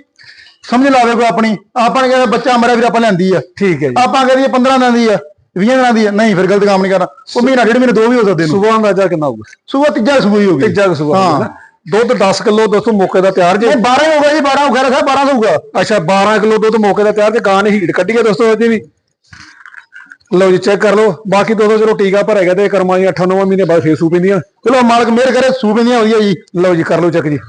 ਸਮਝ ਲਾਵੇ ਕੋਈ ਆਪਣੀ। ਆਪਾਂ ਕਹਿੰਦਾ ਬੱਚਾ ਮਰਿਆ ਵੀਰ ਆਪਾਂ ਲੈਂਦੀ ਆ। ਠੀਕ ਹੈ ਜੀ। ਆਪਾਂ ਕਹਿੰਦੇ 15 ਦਿਨਾਂ ਦੀ ਆ 20 ਦਿਨਾਂ ਦੀ ਆ। ਨਹੀਂ ਫਿਰ ਗਲਤ ਕੰਮ ਨਹੀਂ ਕਰਨਾ। ਉਹ ਮਹੀਨਾ ਡੇਢ ਮਹੀਨੇ ਦੋ ਵੀ ਹੋ ਸਕਦੇ ਨੇ। ਸੁਬਹ ਅੰਦਾਜ਼ਾ ਕਿੰਨਾ ਹੋਊਗਾ? ਸੂਆ ਤੀਜਾ ਸੂਈ ਹੋ ਗਈ। ਤੀਜਾ ਕੁ ਸੁਬਹ ਹਾਂ। ਹੋਊਗਾ। ਦੁੱਧ 10 ਕਿਲੋ ਦੋਸਤੋ ਮੌਕੇ ਦਾ ਤਿਆਰ ਜੇ। ਇਹ 12 ਹੋ ਗਿਆ ਜੀ 12 ਹੋ ਗਿਆ ਰਖਾ 12 ਹੋਊਗਾ। ਅੱਛਾ 12 ਕਿਲੋ ਦੁੱਧ ਮੌਕੇ ਦਾ ਤਿਆਰ ਤੇ ਗਾਂ ਨੇ ਹੀਟ ਕੱਢੀ ਹੈ ਦੋਸਤੋ ਇਹਦੀ ਵੀ। ਲਓ ਜੀ ਚੈੱਕ ਕਰ ਲਓ। ਬਾਕੀ ਦੋਸਤੋ ਚਲੋ ਟੀਕਾ ਭਰੇਗਾ ਤੇ ਕਰਮਾਂ ਦੀ 8-9 ਮਹੀਨੇ ਬਾਅਦ ਫੇਰ ਸੂ ਪੈਂਦੀਆਂ ਚਲੋ ਮਾਲਕ ਮਿਹਰ ਕਰੇ ਸੂਬੇ ਦੀਆਂ ਵਧੀਆ ਜੀ। ਲਓ ਜੀ ਕਰ ਲਓ ਚੈੱਕ ਜੀ।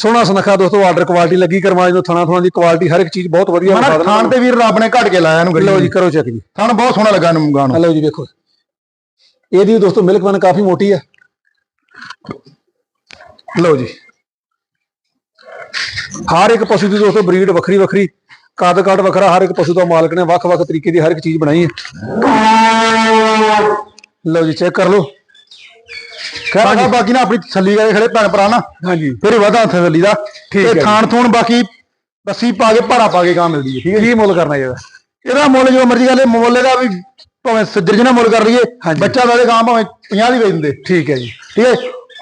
ਸੋਹਣਾ ਸੁਨੱਖਾ ਦੋਸਤੋ ਆਰਡਰ ਕੁਆਲਿਟੀ ਲੱਗੀ ਕਰਮਾਂ ਨੂੰ ਥਣਾ ਥਣਾ ਦੀ ਕੁਆਲਿਟੀ ਹਰ ਇੱਕ ਚੀਜ਼ ਬਹੁਤ ਵਧੀਆ ਦੇਣਾ ਥਾਣ ਤੇ ਵੀਰ ਰੱਬ ਨੇ ਘਟ ਕੇ ਲਾਇਆ ਇਹਨੂੰ ਲਓ ਜੀ ਕਰੋ ਚੈੱਕ ਜੀ। ਥਾਣ ਬਹੁਤ ਸੋਹਣਾ ਲੱਗਾ ਇਹਨੂੰ ਗਾਂ ਨੂੰ ਲਓ ਜੀ ਵੇਖੋ। ਇਹਦੀ ਦੋਸਤੋ ਮਿਲਕ ਵਨ ਕਾਫੀ ਮੋਟੀ ਹੈ ਲਓ ਜੀ। ਹਰ ਇੱਕ ਪਸ਼ੂ ਦੀ ਦੋਸਤੋ ਬਰੀਡ ਵੱਖਰੀ ਵੱਖਰੀ ਕੱਦ ਕਾਠ ਵੱਖਰਾ ਹਰ ਇੱਕ ਪਸ਼ੂ ਦਾ ਮਾਲਕ ਨੇ ਵੱਖ-ਵੱਖ ਤਰੀਕੇ ਦੀ ਹਰ ਇੱਕ ਚੀਜ਼ ਬਣਾਈ ਹੈ। ਲਓ ਜੀ ਚੈੱਕ ਕਰ ਲਓ। ਖੈਰ ਬਾਕੀ ਨਾ ਆਪਣੀ ਤਸੱਲੀ ਕਰਕੇ ਖੜੇ ਭੈਣ ਭਰਾ ਨਾ ਹਾਂਜੀ। ਫਿਰ ਵਾਧਾ ਤਸੱਲੀ ਦਾ ਠੀਕ ਹੈ ਜੀ। ਥਾਣ ਬਾਕੀ ਰੱਸੀ ਪਾ ਕੇ ਭਾੜਾ ਪਾ ਕੇ ਗਾਂ ਮਿਲਦੀ ਹੈ। ਠੀਕ ਹੈ ਕੀ ਮੁੱਲ ਕਰਨਾ ਇਹਦਾ? ਇਹਦਾ ਮੁੱਲ ਜੋ ਮਰਜ਼ੀ ਕਰ ਲੈ ਮੁੱਲ ਇਹਦਾ ਵੀ ਭਾਵੇਂ ਸਿੱਧਰ ਜਿਹਾ ਮੁੱਲ ਕਰ ਲਈਏ। ਬੱਚਾ ਦਾ ਗਾਂ ਭਾਵੇਂ 50 ਦੀ ਵੇਚ ਦਿੰਦੇ। ਠੀਕ ਹੈ ਜੀ। ਠੀਕ ਹੈ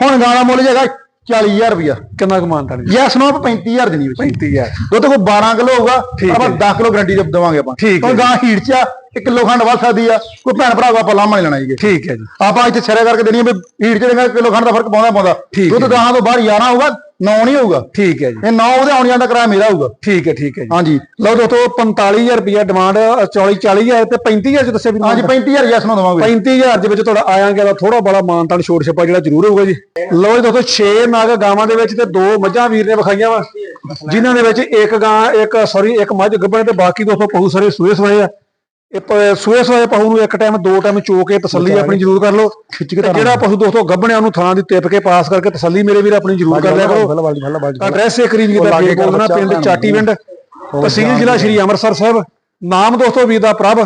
ਹੁਣ ਗਾਂ ਦਾ ਮੁੱਲ ਹੈਗਾ 40000 ਰੁਪਇਆ ਕਿੰਨਾ ਕੁ ਮਾਨਤਾ ਨੇ ਯੈਸ ਨੋ 35000 ਦੇਣੀ ਵਿੱਚ 35000 ਦੁੱਧ ਕੋਈ 12 ਕਿਲੋ ਹੋਊਗਾ ਆਪਾਂ ਹੈ। 10 ਕਿਲੋ ਗਰੰਟੀ ਦੇ ਦੇਵਾਂਗੇ ਆਪਾਂ। ਠੀਕ ਹੈ ਗਾਂ ਹੀਟ ਚ ਆ 1 ਕਿਲੋ ਖੰਡ ਵੱਧ ਸਕਦੀ ਆ ਕੋਈ ਭੈਣ ਭਰਾ ਆਪਾਂ ਲਾਮਾ ਨਹੀਂ ਲੈਣਾ ਜੀ। ਠੀਕ ਹੈ ਜੀ। ਆਪਾਂ ਇੱਥੇ ਸਿਰੇ ਕਰਕੇ ਦੇਣੀ ਵੀ ਹੀਟ ਚ ਦੇਗਾ ਕਿਲੋ ਖੰਡ ਦਾ ਫ਼ਰਕ ਪਾਉਂਦਾ ਪਾਉਂਦਾ ਦੁੱਧ ਗਾਂ ਤੋਂ ਬਾਹਰ 11 ਹੋਊਗਾ 9 ਨਹੀਂ ਹੋਊਗਾ। ਠੀਕ ਹੈ ਜੀ। ਇਹ 9 ਉਹਦੇ ਆਉਣ ਜਾਣ ਦਾ ਕਿਰਾਇਆ ਮੇਰਾ ਹੋਊਗਾ। ਠੀਕ ਹੈ ਠੀਕ ਹੈ ਜੀ। ਹਾਂਜੀ। ਲਓ ਦੋਸਤੋ 45000 ਰੁਪਇਆ ਡਿਮਾਂਡ 40 40000 ਤੇ 35000 ਚ ਦੱਸਿਆ ਵੀ ਹਾਂਜੀ 35000 ਯੈਸ ਨੋ ਦੇਵਾਂਗੇ। 35000 ਦੇ ਵਿੱਚ ਤੁਹਾਡਾ ਆਇਆਂਗੇ ਦਾ ਥੋੜਾ ਬੜਾ ਮਾਨਤਾਨ ਛੋਟ ਛੱਪਾ ਜਿਹੜਾ ਜ਼ਰੂਰ ਹੋਊਗਾ ਜੀ। ਲਓ ਜੀ ਦੋਸਤੋ 6 ਨਗ ਗਾਵਾਂ ਦੇ ਵਿੱਚ ਤੇ ਦੋ ਮੱਝਾਂ ਵੀਰ ਨੇ ਵਿਖਾਈਆਂ ਵਾ। ਜਿਨ੍ਹਾਂ ਦੇ ਵਿੱਚ ਇੱਕ ਗਾਂ ਇੱਕ ਸੌਰੀ ਇੱਕ ਮੱਝ ਗੱਭਣ ਤੇ ਬਾਕੀ ਦੋਸਤੋ ਪਹੂ ਸਾਰੇ ਸੂਏ ਸਵਾਏ ਆ। ਇਹ ਸੂਏ ਸਵਾਏ ਪਹੂ ਨੂੰ ਇੱਕ ਟਾਈਮ ਦੋ ਟਾਈਮ ਚੋ ਕੇ ਤਸੱਲੀ ਆਪਣੀ ਜ਼ਰੂਰ ਕਰ ਲਓ। ਜਿਹੜਾ ਪਸ਼ੂ ਦੋਸਤੋ ਗੱਭਣਿਆ ਉਹਨੂੰ ਥਾਂ ਦੀ ਟਿਪ ਕੇ ਪਾਸ ਕਰਕੇ ਤਸੱਲੀ ਮੇਰੇ ਵੀਰ ਆਪਣੀ ਜ਼ਰੂਰ ਕਰ ਲਿਆ ਕਰੋ। ਐਡਰੈਸ ਇੱਕ ਰੀਜ ਦਾ ਬੇਗੋਲਨਾ ਬੱਚਾ ਪਿੰਡ ਚਾਟੀਵਿੰਡ ਤਹਿਸੀਲ ਜ਼ਿਲ੍ਹਾ ਸ਼੍ਰੀ ਅੰਮ੍ਰਿਤਸਰ ਸਾਹਿਬ। ਨਾਮ ਦੋਸਤੋ ਵੀਰ ਦਾ ਪ੍ਰਭ।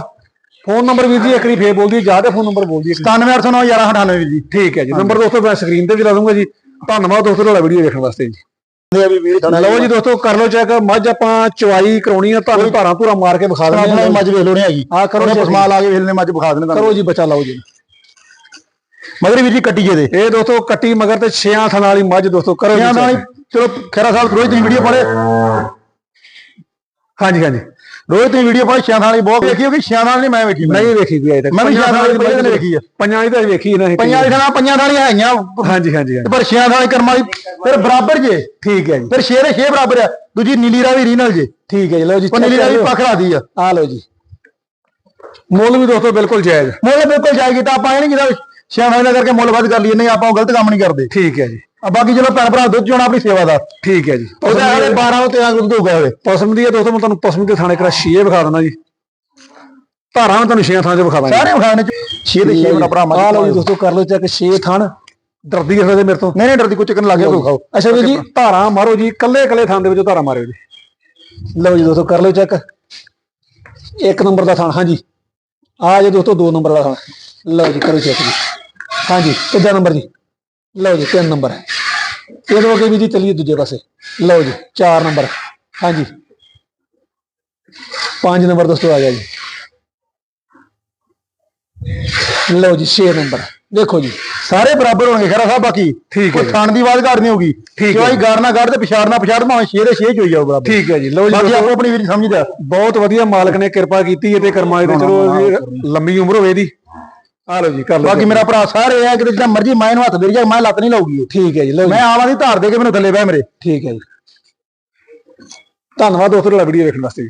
ਫੋਨ ਨੰਬਰ ਵੀਰ ਜੀ ਇੱਕ ਵਾਰੀ ਫੇਰ ਬੋਲ ਦਿਓ ਜ਼ਿਆਦਾ ਫੋਨ ਨੰਬਰ ਬੋਲ ਦਿਓ 97809 1198 ਜੀ। ਠੀਕ ਹੈ ਜੀ ਨੰਬਰ ਦੋਸਤੋ ਮੈਂ ਸਕਰੀਨ ਤੇ ਵੀ ਲਾ ਦੂੰਗਾ ਜੀ। ਧੰਨਵਾਦ ਦੋਸਤੋ ਤੁਹਾਡਾ ਵੀਡੀਓ ਦੇਖਣ ਵਾਸਤੇ ਜੀ। ਇਹ ਵੀ ਵੀਰ ਥਣਾ ਲਓ ਜੀ ਦੋਸਤੋ ਕਰ ਲਓ ਚੈੱਕ। ਮੱਝ ਆਪਾਂ ਚਵਾਈ ਕਰਾਉਣੀ ਆ ਤੁਹਾਨੂੰ ਧਾਰਾਂ ਧੂਰਾ ਮਾਰ ਕੇ ਵਿਖਾ ਦਿੰਦੇ ਹਾਂ। ਮੱਝ ਵੇਖ ਲੋ ਨੇ ਹੈਗੀ। ਹਾਂ, ਕਰੋ check। ਪਸਮਾ ਲਾ ਕੇ ਵੇਖ ਲੈਣੇ ਮੱਝ ਵਿਖਾ ਦੇਣੇ ਤੁਹਾਨੂੰ। ਕਰੋ ਜੀ ਬੱਚਾ ਲਾਓ ਜੀ। ਮਗਰ ਵੀਰ ਜੀ ਕੱਟੀ ਜੇ ਦੇ ਇਹ ਦੋਸਤੋ ਕੱਟੀ ਮਗਰ ਤੇ ਛਿਆਂ ਥਣ ਵਾਲੀ ਮੱਝ ਦੋਸਤੋ ਕਰੋ ਜੀ। ਚਲੋ ਖੈਰਾ ਸਾਹਿਬ ਰੋਜ਼ ਤੁਸੀਂ ਵੀਡੀਓ ਪਾੜੇ ਹਾਂਜੀ ਹਾਂਜੀ। ਰੋਜ਼ ਤੁਸੀਂ ਵੀਡੀਓ ਪਾੜੇ ਸ਼ਿਆਂ ਵਾਲੀ ਬਹੁਤ ਵੇਖੀ ਹੋਗੀ ਨਾਲ ਨਹੀਂ ਮੈਂ ਵੇਖੀ ਨਹੀਂ ਵੇਖੀ ਵੀ ਅਜੇ ਤੱਕ। ਮੈਂ ਵੀ ਵਾਲੀ ਥਾਂ ਪਹਿਲੇ ਦਿਨ ਵੇਖੀ ਆ। ਪੰਜਾਂ ਦੀ ਤਾਂ ਵੇਖੀ ਨਹੀਂ ਪੰਜਾਂ ਦੀ ਥਾਂ ਪੰਜਾਂ ਥਾਲੀਆਂ ਹੈਗੀਆਂ। ਹਾਂਜੀ ਹਾਂਜੀ। ਪਰ ਛਿਆਂ ਵਾਲੀ ਕਰਮਾਂ ਵਾਲੀ ਫਿਰ ਬਰਾਬਰ ਜੇ। ਠੀਕ ਹੈ ਜੀ। ਫਿਰ ਛੇ ਦੇ ਛੇ ਬਰਾਬਰ ਆ। ਦੂਜੀ ਨੀਲੀ ਰਾਵੀ ਰੀਨਲ ਜੇ। ਠੀਕ ਹੈ ਜੀ ਲਓ ਜੀ ਨੀਲੀ ਰਾਵੀ। ਪਖੜਾ ਦੀ ਆ। ਆ ਲਓ ਜੀ। ਮੁੱਲ ਵੀ ਦੋਸਤੋ ਬਿਲਕੁਲ ਜਾਇਜ਼। ਮੁੱਲ ਬਿਲਕੁਲ ਜਾਏਗੀ ਤਾਂ ਆਪਾਂ ਇਹ ਨਹੀਂ ਜਿਹਦਾ ਛਿਆਂ ਵਾਲੀ ਦਾ ਕਰਕੇ ਮੁੱਲ ਵੱਧ ਕਰ ਲਈਏ। ਨਹੀਂ ਆਪਾਂ ਉਹ ਗਲਤ ਕੰਮ ਨਹੀਂ ਕਰਦੇ। ਠੀਕ ਹੈ ਜੀ। ਆ ਬਾਕੀ ਚਲੋ ਭੈਣ ਭਰਾ ਦੁੱਧ ਚੋਣਾ ਆਪਣੀ ਸੇਵਾ ਦਾ। ਠੀਕ ਹੈ ਜੀ। ਉਹਦਾ ਹਾਲੇ 12 ਤੋਂ 13 ਦੁੱਧ ਹੋਊਗਾ ਹਲੇ ਪਸਮ ਦੀ ਹੈ ਦੋਸਤੋ ਮੈਂ ਤੁਹਾਨੂੰ ਪਸਮ ਦੇ ਥਾਣੇ ਕਰਾ ਛੀਏ ਵਿਖਾ ਦਿੰਦਾ ਜੀ। ਧਾਰਾਂ ਮੈਂ ਤੁਹਾਨੂੰ ਛੇ ਥਾਂ 'ਚ ਵਿਖਾ ਦਾਂਗਾ। ਸਾਰੇ ਖਾਣੇ ਚ। ਛੇ ਦੇ ਛੇ ਬਣਾ ਭਰਾ ਆ ਲਓ ਜੀ ਦੋਸਤੋ ਕਰ ਲਓ ਚੈੱਕ ਛੇ ਥਾਂ ਡਰਦੀ ਹੈ ਮੇਰੇ ਤੋਂ। ਨਹੀਂ ਨਹੀਂ ਡਰਦੀ ਕੋਈ ਚੱਕਰ ਲੱਗੇ ਕੋਈ ਖਾਓ। ਅੱਛਾ ਜੀ ਧਾਰਾਂ ਮਾਰੋ ਜੀ ਕੱਲੇ ਕੱਲੇ ਥਾਂ ਦੇ ਵਿੱਚੋਂ ਧਾਰਾਂ ਮਾਰਿਓ ਜੀ। ਲਓ ਜੀ ਦੋਸਤੋ ਕਰ ਲਓ ਚੈੱਕ ਇੱਕ ਨੰਬਰ ਦਾ ਥਾਂ ਹਾਂਜੀ। ਆ ਜੇ ਦੋਸਤੋ ਦੋ ਨੰਬਰ ਦਾ ਥਾਂ ਲਓ ਜੀ ਕਰੋ ਚੈੱਕ ਜੀ। ਹਾਂਜੀ ਕਿੱਦਾਂ ਨੰਬਰ ਜੀ। ਲਓ ਜੀ ਤਿੰਨ ਨੰਬਰ ਇਹਦੇ ਅੱਗੇ ਵੀ ਜੀ ਚੱਲੀਏ ਦੂਜੇ ਪਾਸੇ। ਲਓ ਜੀ ਚਾਰ ਨੰਬਰ। ਹਾਂਜੀ। ਪੰਜ ਨੰਬਰ ਦੋਸਤੋ ਆ ਗਿਆ ਜੀ। ਲਓ ਜੀ 6 ਨੰਬਰ। ਦੇਖੋ ਜੀ ਸਾਰੇ ਬਰਾਬਰ ਹੋਣਗੇ ਖੈਰਾ ਸਾਹਿਬ ਬਾਕੀ ਠੀਕ ਹੈ ਥਣ ਦੀ ਘਾੜ ਨਹੀਂ ਹੋਊਗੀ। ਠੀਕ ਹੈ ਚੋਈ ਗਾਰਨਾ ਗਾੜ ਤੇ ਪਿਛਾੜਨਾ ਪਿਛਾੜ ਭਾਵੇਂ ਛੇ ਦੇ ਛੇ ਚ ਹੋਈ ਜਾਓ ਬਰਾਬਰ। ਠੀਕ ਹੈ ਜੀ। ਲਓ ਜੀ ਬਾਕੀ ਦੋਸਤੋ, ਆਪੋ ਆਪਣੀ ਵੀਰ ਸਮਝਦਾ ਬਹੁਤ ਵਧੀਆ ਮਾਲਕ ਨੇ ਕਿਰਪਾ ਕੀਤੀ ਹੈ ਤੇ ਕਰਮਾਂ ਦੇ ਚਲੋ ਲੰਮੀ ਉਮਰ ਹੋਵੇ ਇਹਦੀ। ਆ ਲਓ ਜੀ ਕਰ ਲਓ ਬਾਕੀ ਮੇਰਾ ਭਰਾ ਸਾਰੇ ਆ ਕਿ ਜਿੱਦਾਂ ਮਰਜ਼ੀ ਮੈਂ ਨੂੰ ਹੱਥ ਦੇ ਜਾ ਮੈਂ ਲੱਤ ਨਹੀਂ ਲਾਉਗੀ ਠੀਕ ਹੈ ਜੀ ਲਓ ਮੈਂ ਆਵਾਂ ਦੀ ਧਾਰ ਦੇ ਕੇ ਮੈਨੂੰ ਥੱਲੇ ਬਹਿ ਮੇਰੇ। ਠੀਕ ਹੈ ਜੀ। ਧੰਨਵਾਦ ਦੋਸਤੋ ਵੀਡੀਓ ਵੇਖਣ ਵਾਸਤੇ ਜੀ